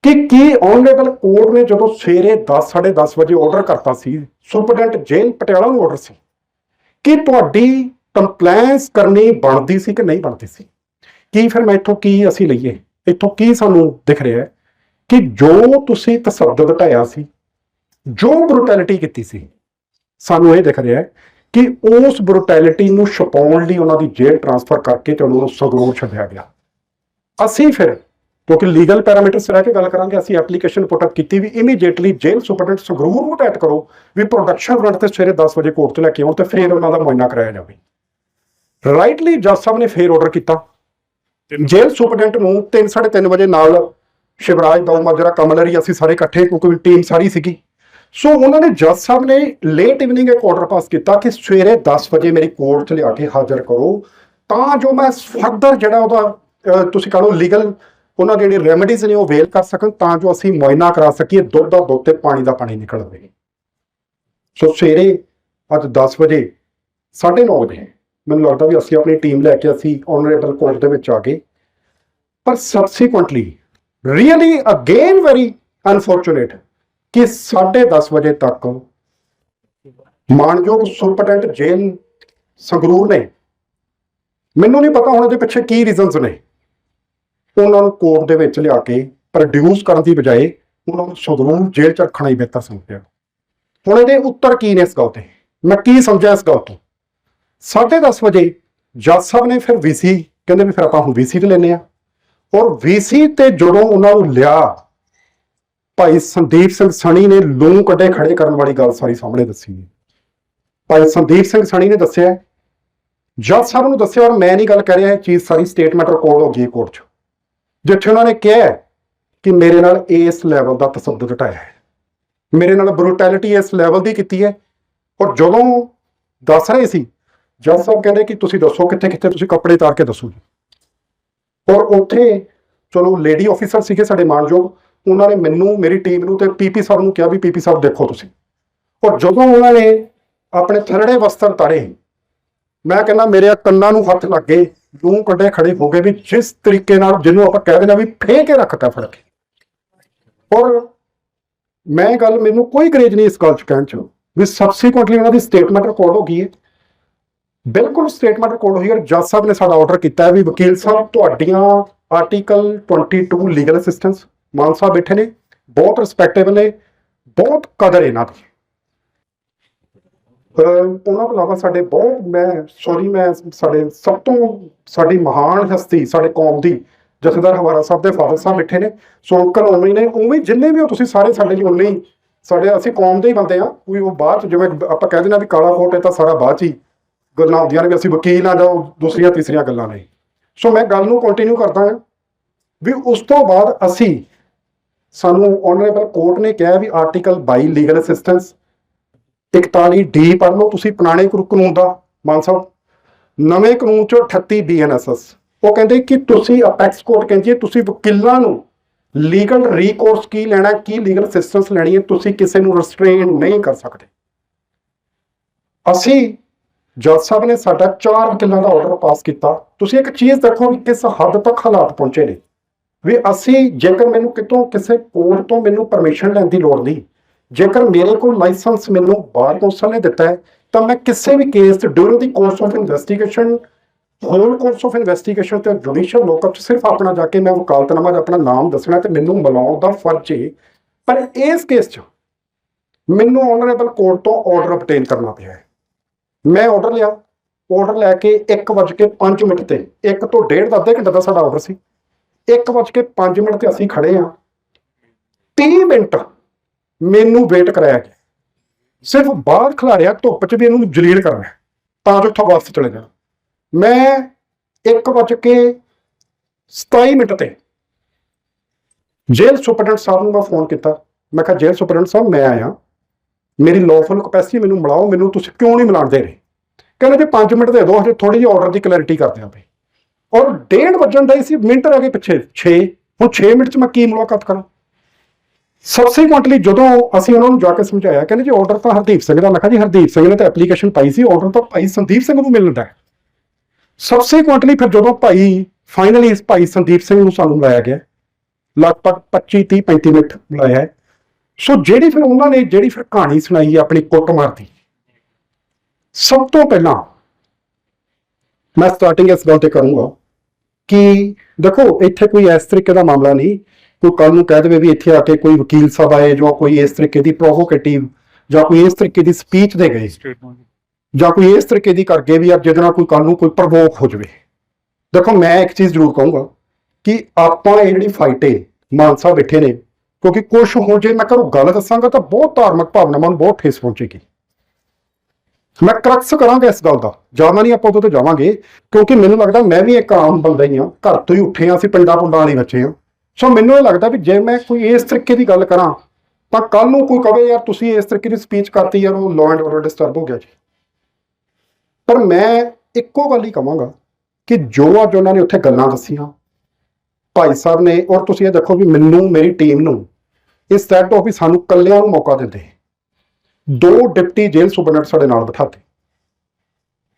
A: ਕਿ ਕੀ ਆਨਰੇਬਲ ਕੋਰਟ ਨੇ ਜਦੋਂ ਸਵੇਰੇ 10 10:30 ਵਜੇ ਆਰਡਰ ਕਰਤਾ ਸੀ, ਸੁਪਰਡੈਂਟ ਜੇਲ੍ਹ ਪਟਿਆਲਾ ਨੂੰ ਆਰਡਰ ਸੀ, ਕਿ ਤੁਹਾਡੀ ਕੰਪਲੈਂਸ ਕਰਨੀ ਬਣਦੀ ਸੀ ਕਿ ਨਹੀਂ ਬਣਦੀ ਸੀ? ਕੀ ਫਿਰ ਮੈਂ ਇੱਥੋਂ ਕੀ ਅਸੀਂ ਲਈਏ? ਇੱਥੋਂ ਕੀ ਸਾਨੂੰ ਦਿਖ ਰਿਹਾ ਹੈ? ਕਿ ਜੋ ਤੁਸੀਂ ਤਸੱਦਦ ਢਾਇਆ ਸੀ ਜੋ ਬਰੂਟੈਲਿਟੀ ਕੀਤੀ ਸੀ ਸਾਨੂੰ ਇਹ ਦਿਖ ਰਿਹਾ ਹੈ ਕਿ ਉਸ ਬਰੂਟੈਲਿਟੀ ਨੂੰ ਛਪਾਉਣ ਲਈ ਉਹਨਾਂ ਦੀ ਜੇਲ੍ਹ ਟ੍ਰਾਂਸਫਰ ਕਰਕੇ ਤੇ ਉਹਨਾਂ ਨੂੰ ਸੰਗਰੂਰ ਛੱਡਿਆ ਗਿਆ। ਅਸੀਂ ਫਿਰ ਕਿਉਂਕਿ ਲੀਗਲ ਪੈਰਾਮੀਟਰਸ ਰਹਿ ਕੇ ਗੱਲ ਕਰਾਂਗੇ ਅਸੀਂ ਐਪਲੀਕੇਸ਼ਨ ਪੁੱਟ ਅਪ ਕੀਤੀ ਵੀ ਇਮੀਡੀਏਟਲੀ ਜੇਲ੍ਹ ਸੁਪਰਡੈਂਟ ਸੰਗਰੂਰ ਨੂੰ ਟੈਟ ਕਰੋ ਵੀ ਪ੍ਰੋਡਕਸ਼ਨ ਫਰੰਟ ਤੇ ਸਵੇਰੇ 10 ਵਜੇ ਕੋਰਟ ਤੋਂ ਲੈ ਕੇ ਆਉਣ ਤੇ ਫਿਰ ਉਹਨਾਂ ਦਾ ਮੁਆਇਨਾ ਕਰਾਇਆ ਜਾਵੇ। ਰਾਈਟਲੀ ਜੱਜ ਸਾਹਿਬ ਨੇ ਫੇਰ ਆਰਡਰ ਕੀਤਾ। ਜੇਲ੍ਹ ਸੁਪਰਡੈਂਟ ਨੂੰ 3:30 ਵਜੇ ਨਾਲ ਸ਼ਿਵਰਾਜ ਦਾਊ ਮਾਜਰਾ ਕਮਲਰੀ ਅਸੀਂ ਸਾਰੇ ਇਕੱਠੇ, ਕਿਉਂਕਿ ਟੀਮ ਸਾਰੀ ਸੀਗੀ। ਸੋ ਉਹਨਾਂ ਨੇ ਜੱਜ ਸਾਹਿਬ ਨੇ ਲੇਟ ਇਵਨਿੰਗ ਇੱਕ ਆਰਡਰ ਪਾਸ ਕੀਤਾ ਕਿ ਸਵੇਰੇ 10 ਵਜੇ ਮੇਰੀ ਕੋਰਟ 'ਚ ਲਿਆ ਕੇ ਹਾਜ਼ਰ ਕਰੋ। ਤਾਂ ਜੋ ਮੈਂ ਫਰਦਰ ਜਿਹੜਾ ਉਹਦਾ ਤੁਸੀਂ ਕਹ ਲਓ ਲੀਗਲ ਉਹਨਾਂ ਦੀ ਜਿਹੜੀ ਰੈਮਡੀਜ਼ ਨੇ ਉਹ ਵੇਲ ਕਰ ਸਕਣ, ਤਾਂ ਜੋ ਅਸੀਂ ਮੁਆਇਨਾ ਕਰਾ ਸਕੀਏ, ਦੁੱਧ ਦਾ ਦੁੱਧ ਤੇ ਪਾਣੀ ਦਾ ਪਾਣੀ ਨਿਕਲ ਆਵੇ। ਸੋ ਸਵੇਰੇ ਅੱਜ 10 ਵਜੇ 9:30 ਵਜੇ, ਮੈਨੂੰ ਲੱਗਦਾ ਵੀ ਅਸੀਂ ਆਪਣੀ ਟੀਮ ਲੈ ਕੇ ਅਸੀਂ ਆਨਰੇਬਲ ਕੋਰਟ ਦੇ ਵਿੱਚ ਆ ਗਏ। ਪਰ subsequently really again very unfortunate ਕਿ 10:30 ਵਜੇ ਤੱਕ ਮਾਨਯੋਗ ਸੁਪਰਡੈਂਟ ਜੇਲ ਸੰਗਰੂਰ ਨੇ, ਮੈਨੂੰ ਨਹੀਂ ਪਤਾ ਹੁਣ ਇਹਦੇ ਪਿੱਛੇ ਕੀ ਰੀਜ਼ਨਸ ਨੇ। ਉਹਨਾਂ ਨੂੰ ਕੋਰਟ ਦੇ ਵਿੱਚ ਲਿਆ ਕੇ ਪ੍ਰੋਡਿਊਸ ਕਰਨ ਦੀ ਬਜਾਏ ਉਹਨਾਂ ਨੂੰ ਸੰਗਰੂਰ ਜੇਲ੍ਹ ਚ ਰੱਖਣਾ ਹੀ ਬਿਹਤਰ ਸਮਝਿਆ ਹੁਣ ਇਹਦੇ ਉੱਤਰ ਕੀ ਨੇ ਇਸ ਗੱਲ ਤੇ? ਮੈਂ ਕੀ ਸਮਝਿਆ ਇਸ ਗੱਲ ਤੋਂ? 10:30 ਵਜੇ ਜੱਜ ਸਾਹਿਬ ਨੇ ਫਿਰ ਵੀਸੀ ਕਹਿੰਦੇ ਵੀ ਫਿਰ ਆਪਾਂ ਹੁਣ ਵੀਸੀ ਤੇ ਲੈਨੇ ਆ ਔਰ ਵੀਸੀ ਤੇ ਜਦੋਂ ਉਹਨਾਂ ਨੂੰ ਲਿਆ, ਭਾਈ ਸੰਦੀਪ ਸਿੰਘ ਸਣੀ ਨੇ ਲੂੰ ਕੱਢੇ ਖੜੇ ਕਰਨ ਵਾਲੀ ਗੱਲ ਸਾਰੀ ਸਾਹਮਣੇ ਦੱਸੀ ਹੈ। ਭਾਈ ਸੰਦੀਪ ਸਿੰਘ ਸਣੀ ਨੇ ਦੱਸਿਆ ਜੱਜ ਸਾਹਿਬ ਨੂੰ ਦੱਸਿਆ ਔਰ ਮੈਂ ਨਹੀਂ ਗੱਲ ਕਰ ਰਿਹਾ, ਇਹ ਚੀਜ਼ ਸਾਰੀ ਸਟੇਟਮੈਂਟ ਰਿਕਾਰਡ ਹੋ ਗਈ ਕੋਰਟ 'ਚ। ਜਿੱਥੇ ਉਹਨਾਂ ਨੇ ਕਿਹਾ ਕਿ ਮੇਰੇ ਨਾਲ ਇਸ ਲੈਵਲ ਦਾ ਤਸੱਦਦ ਘਟਾਇਆ ਹੈ। ਮੇਰੇ ਨਾਲ ਬਰੂਟੈਲਿਟੀ ਇਸ ਲੈਵਲ ਦੀ ਕੀਤੀ ਹੈ। ਔਰ ਜਦੋਂ ਦੱਸ ਰਹੇ ਸੀ, ਜੱਜ ਸਾਹਿਬ ਕਹਿੰਦੇ ਕਿ ਤੁਸੀਂ ਦੱਸੋ ਕਿੱਥੇ ਕਿੱਥੇ ਤੁਸੀਂ ਕੱਪੜੇ ਤਾਰ ਕੇ ਦੱਸੋ ਜੀ ਔਰ ਉੱਥੇ ਚਲੋ ਲੇਡੀ ਆਫੀਸਰ ਸੀਗੇ ਸਾਡੇ ਮਾਨਯੋਗ, ਉਹਨਾਂ ਨੇ ਮੈਨੂੰ, ਮੇਰੀ ਟੀਮ ਨੂੰ ਤੇ ਪੀਪੀ ਸਾਹਿਬ ਨੂੰ ਕਿਹਾ ਵੀ ਪੀਪੀ ਸਾਹਿਬ ਦੇਖੋ ਤੁਸੀਂ। ਔਰ ਜਦੋਂ ਉਹਨਾਂ ਨੇ ਆਪਣੇ ਥਰੜੇ ਵਸਤਰ ਤਾਰੇ, ਮੈਂ ਕਹਿੰਦਾ ਮੇਰੇ ਕੰਨਾਂ ਨੂੰ ਹੱਥ ਲੱਗ ਗਏ, ਲੂੰ ਕੰਡੇ ਖੜੇ ਹੋ ਗਏ ਵੀ ਜਿਸ ਤਰੀਕੇ ਨਾਲ ਜਿਹਨੂੰ ਆਪਾਂ ਕਹਿ ਦਿੰਦੇ ਆ ਵੀ ਫੇਂ ਕੇ ਰੱਖਤਾ ਫੜ ਕੇ ਔਰ ਮੈਂ ਗੱਲ, ਮੈਨੂੰ ਕੋਈ ਗਰੇਜ ਨਹੀਂ ਇਸ ਗੱਲ ਚ ਕਹਿਣ ਚ ਵੀ ਸਬਸੀਕੁਐਂਟਲੀ ਉਹਨਾਂ ਦੀ ਸਟੇਟਮੈਂਟ ਰਿਕਾਰਡ ਹੋ ਗਈ ਹੈ। ਬਿਲਕੁਲ ਸਟੇਟਮੈਂਟ ਰਿਕਾਰਡ ਹੋਈ ਔਰ ਜੱਜ ਸਾਹਿਬ ਨੇ ਸਾਡਾ ਆਰਡਰ ਕੀਤਾ ਹੈ ਵੀ ਵਕੀਲ ਸਾਹਿਬ, ਤੁਹਾਡੀਆਂ article 22 legal assistance Mann Sahib ਬੈਠੇ ਨੇ, ਬਹੁਤ ਰਿਸਪੈਕਟੇਬਲ ਨੇ, ਬਹੁਤ ਕਦਰ ਇਹਨਾਂ ਦੀ। ਅਹ ਉਹਨਾਂ ਤੋਂ ਇਲਾਵਾ ਸਾਡੇ ਬਹੁਤ, ਮੈਂ ਸੌਰੀ ਮੈਂ ਸਾਡੇ ਸਭ ਤੋਂ ਸਾਡੀ ਮਹਾਨ ਹਸਤੀ, ਸਾਡੇ ਕੌਮ ਦੀ ਜਥੇਦਾਰ ਹਵਾਰਾ ਸਾਹਿਬ ਦੇ ਫਾਦਰ ਸਾਹਿਬ ਬੈਠੇ ਨੇ, ਸੋ ਅੰਕਲ ਉਵੇਂ ਨੇ, ਉਵੇਂ ਜਿੰਨੇ ਵੀ ਹੋ ਤੁਸੀਂ ਸਾਰੇ ਸਾਡੇ ਲਈ ਉਨੇ ਹੀ ਸਾਡੇ ਅਸੀਂ ਕੌਮ ਦੇ ਹੀ ਬੰਦੇ ਆ ਕੋਈ ਉਹ ਬਾਅਦ 'ਚ ਜਿਵੇਂ ਆਪਾਂ ਕਹਿ ਦਿੰਦੇ ਆ ਵੀ ਕਾਲਾ ਕੋਟ ਹੈ ਤਾਂ ਸਾਰਾ ਬਾਅਦ 'ਚ ਹੀ ਗੱਲਾਂ ਹੁੰਦੀਆਂ ਨੇ ਵੀ ਅਸੀਂ ਵਕੀਲ ਆ ਜਾਓ ਦੂਸਰੀਆਂ, ਤੀਸਰੀਆਂ ਗੱਲਾਂ ਨੇ। ਸੋ ਮੈਂ ਗੱਲ ਨੂੰ ਕੰਟੀਨਿਊ ਕਰਦਾ ਹਾਂ ਵੀ ਉਸ ਤੋਂ ਬਾਅਦ ਅਸੀਂ ਸਾਨੂੰ ਆਨਰੇਬਲ ਕੋਰਟ ਨੇ ਕਿਹਾ ਵੀ ਆਰਟੀਕਲ 22 ਲੀਗਲ ਅਸਿਸਟੈਂਸ 41 ਡੀ ਪੜ੍ਹ ਲਓ, ਤੁਸੀਂ ਪੁਰਾਣੇ ਕਾਨੂੰਨ ਦਾ, ਮਾਨ ਸਾਹਿਬ, ਨਵੇਂ ਕਾਨੂੰਨ ਚੋਂ 38 ਬੀਐਨਐਸਐਸ ਉਹ ਕਹਿੰਦੇ ਕਿ ਤੁਸੀਂ ਅਪੈਕਸ ਕੋਰਟ ਕਹਿੰਦੀ ਹੈ ਤੁਸੀਂ ਵਕੀਲਾਂ ਨੂੰ ਲੀਗਲ ਰੀਕੋਰਸ ਕੀ ਲੈਣਾ, ਕੀ ਲੀਗਲ ਅਸਿਸਟੈਂਸ ਲੈਣੀ ਹੈ, ਤੁਸੀਂ ਕਿਸੇ ਨੂੰ ਰੈਸਟ੍ਰੇਨ ਨਹੀਂ ਕਰ ਸਕਦੇ। ਅਸੀਂ ਜੱਜ ਸਾਹਿਬ ਨੇ ਸਾਡਾ ਚਾਰ ਕਿੱਲਾਂ ਦਾ ਆਰਡਰ ਪਾਸ ਕੀਤਾ। ਤੁਸੀਂ ਇੱਕ ਚੀਜ਼ ਦੇਖੋ ਵੀ ਕਿਸ ਹੱਦ ਤੱਕ ਹਾਲਾਤ ਪਹੁੰਚੇ ਨੇ। ਵੀ ਅਸੀਂ ਜੇਕਰ ਮੈਨੂੰ ਕਿਤੋਂ ਕਿਸੇ ਕੋਰਟ ਤੋਂ ਮੈਨੂੰ ਪਰਮਿਸ਼ਨ ਲੈਣ ਦੀ ਲੋੜ ਨਹੀਂ, ਜੇਕਰ ਮੇਰੇ ਕੋਲ ਲਾਇਸੈਂਸ ਮੈਨੂੰ ਬਾਹਰ ਕੌਂਸਲ ਨੇ ਦਿੱਤਾ ਹੈ, ਤਾਂ ਮੈਂ ਕਿਸੇ ਵੀ ਕੇਸ ਤੇ during the course of investigation whole course of investigation ਤੇ ਜੁਡੀਸ਼ੀਅਲ ਲੋਕਅਪ 'ਚ ਸਿਰਫ ਆਪਣਾ ਜਾ ਕੇ ਮੈਂ ਵਕਾਲਤਨਾਮਾ 'ਚ ਆਪਣਾ ਨਾਮ ਦੱਸਣਾ ਤੇ ਮੈਨੂੰ ਮਿਲਾਉਣ ਦਾ ਫਰਜ਼ ਹੈ ਪਰ ਇਸ ਕੇਸ 'ਚ ਮੈਨੂੰ ਆਨਰੇਬਲ ਕੋਰਟ ਤੋਂ ਆਰਡਰ ਅਬਟੇਨ ਕਰਨਾ ਪਿਆ ਹੈ। ਮੈਂ ਆਰਡਰ ਲਿਆ। ਆਰਡਰ ਲੈ ਕੇ 1:05 ਮਿੰਟ ਤੇ 1 ਤੋਂ 1.5 ਦਾ ਅੱਧੇ ਘੰਟੇ ਦਾ ਸਾਡਾ ਆਰਡਰ ਸੀ। 1:05 ਮਿੰਟ ਤੇ ਅਸੀਂ ਖੜੇ ਆ 30 ਮਿੰਟ ਮੈਨੂੰ ਵੇਟ ਕਰਾਇਆ ਗਿਆ। ਸਿਰਫ ਬਾਹਰ ਖਿਲਾੜਿਆ ਧੁੱਪ 'ਚ ਵੀ ਇਹਨੂੰ ਜਲੀਲ ਕਰਨਾ ਹੈ, ਤਾਂ ਜੋ ਉੱਥੋਂ ਵਾਪਸ ਚਲੇ ਜਾਣ। ਮੈਂ 1:27 ਮਿੰਟ ਤੇ ਜੇਲ੍ਹ ਸੁਪਰਡੈਂਟ ਸਾਹਿਬ ਨੂੰ ਮੈਂ ਫੋਨ ਕੀਤਾ। ਮੈਂ ਕਿਹਾ ਜੇਲ੍ਹ ਸੁਪਰਡੈਂਟ ਸਾਹਿਬ ਮੈਂ ਆਇਆ। ਮੇਰੀ ਲੌਫੁਲ ਕਪੈਸਿਟੀ ਮੈਨੂੰ ਮਿਲਾਓ, ਮੈਨੂੰ ਤੁਸੀਂ ਕਿਉਂ ਨਹੀਂ ਮਿਲਾਣ ਦੇ ਰਹੇ? ਕਹਿੰਦੇ ਜੀ 5 ਮਿੰਟ ਦੇ ਦਿਓ, ਹਜੇ ਥੋੜੀ ਜਿਹੀ ਆਰਡਰ ਦੀ ਕਲੈਰਿਟੀ ਕਰਦੇ ਆਂ ਬਈ। ਔਰ ਡੇਢ ਵਜਣ ਦਾ ਹੀ ਸੀ, ਮਿੰਟ ਰਹਿ ਗਏ ਪਿੱਛੇ 6 ਹੁਣ 6 ਮਿੰਟ ਚ ਮੈਂ ਕੀ ਮੁਲਾਕਾਤ ਕਰਾਂ? ਸਬਸੀਕੁਐਂਟਲੀ ਜਦੋਂ ਅਸੀਂ ਉਹਨਾਂ ਨੂੰ ਜਾ ਕੇ ਸਮਝਾਇਆ, ਕਹਿੰਦੇ ਜੀ ਆਰਡਰ ਤਾਂ ਹਰਦੀਪ ਸਿੰਘ ਦਾ, ਮੈਂ ਕਿਹਾ ਜੀ ਹਰਦੀਪ ਸਿੰਘ ਨੇ ਤਾਂ ਐਪਲੀਕੇਸ਼ਨ ਪਾਈ ਸੀ ਆਰਡਰ ਤਾਂ ਭਾਈ ਸੰਦੀਪ ਸਿੰਘ ਨੂੰ ਮਿਲਣ ਦਾ ਹੈ। ਸਬਸੀਕੁਐਂਟਲੀ ਫਿਰ ਜਦੋਂ ਭਾਈ ਫਾਈਨਲੀ ਇਸ ਭਾਈ ਸੰਦੀਪ ਸਿੰਘ ਨੂੰ ਸਾਨੂੰ ਲਾਇਆ ਗਿਆ, ਲਗਭਗ 25 30 35 ਮਿੰਟ ਲਾਇਆ ਸੋ ਜਿਹੜੀ ਫਿਰ ਉਹਨਾਂ ਨੇ ਜਿਹੜੀ ਫਿਰ ਕਹਾਣੀ ਸੁਣਾਈ ਹੈ, ਆਪਣੀ ਕੁੱਟਮਾਰ ਦੀ, ਸਭ ਤੋਂ ਪਹਿਲਾਂ ਮੈਂ ਸਟਾਰਟਿੰਗ ਇਸ ਗੱਲ ਤੇ ਕਰੂੰਗਾ ਕਿ ਦੇਖੋ, ਇੱਥੇ ਕੋਈ ਇਸ ਤਰੀਕੇ ਦਾ ਮਾਮਲਾ ਨਹੀਂ, ਕੋਈ ਕੱਲ ਨੂੰ ਕਹਿ ਦੇਵੇ ਵੀ ਇੱਥੇ ਆ ਕੇ ਕੋਈ ਵਕੀਲ ਸਾਹਿਬ ਆਏ ਜਾਂ ਕੋਈ ਇਸ ਤਰੀਕੇ ਦੀ ਪ੍ਰੋਵੋਕੇਟਿਵ ਜਾਂ ਕੋਈ ਇਸ ਤਰੀਕੇ ਦੀ ਸਪੀਚ ਦੇ ਗਏ, ਜਾਂ ਕੋਈ ਇਸ ਤਰੀਕੇ ਦੀ ਕਰਕੇ ਵੀ ਆਪ ਜਿਹਦੇ ਨਾਲ ਕੋਈ ਕੱਲ ਨੂੰ ਕੋਈ ਪ੍ਰਵੋਕ ਹੋ ਜਾਵੇ। ਦੇਖੋ, ਮੈਂ ਇੱਕ ਚੀਜ਼ ਜ਼ਰੂਰ ਕਹੂੰਗਾ ਕਿ ਆਪਾਂ ਇਹ ਜਿਹੜੀ ਫਾਈਟ ਹੈ ਮਾਨਸਾ ਬੈਠੇ ਨੇ ਕਿਉਂਕਿ ਕੁਝ ਹੋ ਜੇ ਮੈਂ ਘਰੋਂ ਗੱਲ ਦੱਸਾਂਗਾ ਤਾਂ ਬਹੁਤ ਧਾਰਮਿਕ ਭਾਵਨਾਵਾਂ ਨੂੰ ਬਹੁਤ ਠੇਸ ਪਹੁੰਚੇਗੀ। ਮੈਂ ਕਰਕਸ ਕਰਾਂਗਾ ਇਸ ਗੱਲ ਦਾ ਜਾਵਾਂ ਨਹੀਂ ਆਪਾਂ ਉਦੋਂ ਤੇ ਜਾਵਾਂਗੇ, ਕਿਉਂਕਿ ਮੈਨੂੰ ਲੱਗਦਾ ਮੈਂ ਵੀ ਇੱਕ ਆਮ ਬੰਦਾ ਹੀ ਆ ਘਰ ਤੋਂ ਹੀ ਉੱਠੇ ਆ ਅਸੀਂ ਪਿੰਡਾਂ ਪੁੰਡਾਂ ਵਾਲੇ ਬੱਚੇ ਆ ਸੋ ਮੈਨੂੰ ਇਹ ਲੱਗਦਾ ਵੀ ਜੇ ਮੈਂ ਕੋਈ ਇਸ ਤਰੀਕੇ ਦੀ ਗੱਲ ਕਰਾਂ, ਤਾਂ ਕੱਲ ਨੂੰ ਕੋਈ ਕਵੇ, ਯਾਰ ਤੁਸੀਂ ਇਸ ਤਰੀਕੇ ਦੀ ਸਪੀਚ ਕਰਤੀ ਯਾਰ, ਉਹ ਲਾਅ ਐਂਡ ਆਰਡਰ ਡਿਸਟਰਬ ਹੋ ਗਿਆ ਜੀ। ਪਰ ਮੈਂ ਇੱਕੋ ਗੱਲ ਹੀ ਕਹਾਂਗਾ ਕਿ ਜੋ ਅੱਜ ਉਹਨਾਂ ਨੇ ਉੱਥੇ ਗੱਲਾਂ ਦੱਸੀਆਂ ਭਾਈ ਸਾਹਿਬ ਨੇ, ਔਰ ਤੁਸੀਂ ਇਹ ਦੇਖੋ ਵੀ ਮੈਨੂੰ, ਮੇਰੀ ਟੀਮ ਨੂੰ ਇਸ ਸੈਟ ਆਫ ਵੀ ਸਾਨੂੰ ਕੱਲਿਆਂ ਨੂੰ ਮੌਕਾ ਦਿੰਦੇ, ਦੋ ਡਿਪਟੀ ਜੇਲ੍ਹ ਸੁਪਰਡੈਂਟ ਸਾਡੇ ਨਾਲ ਬਿਠਾਤੇ।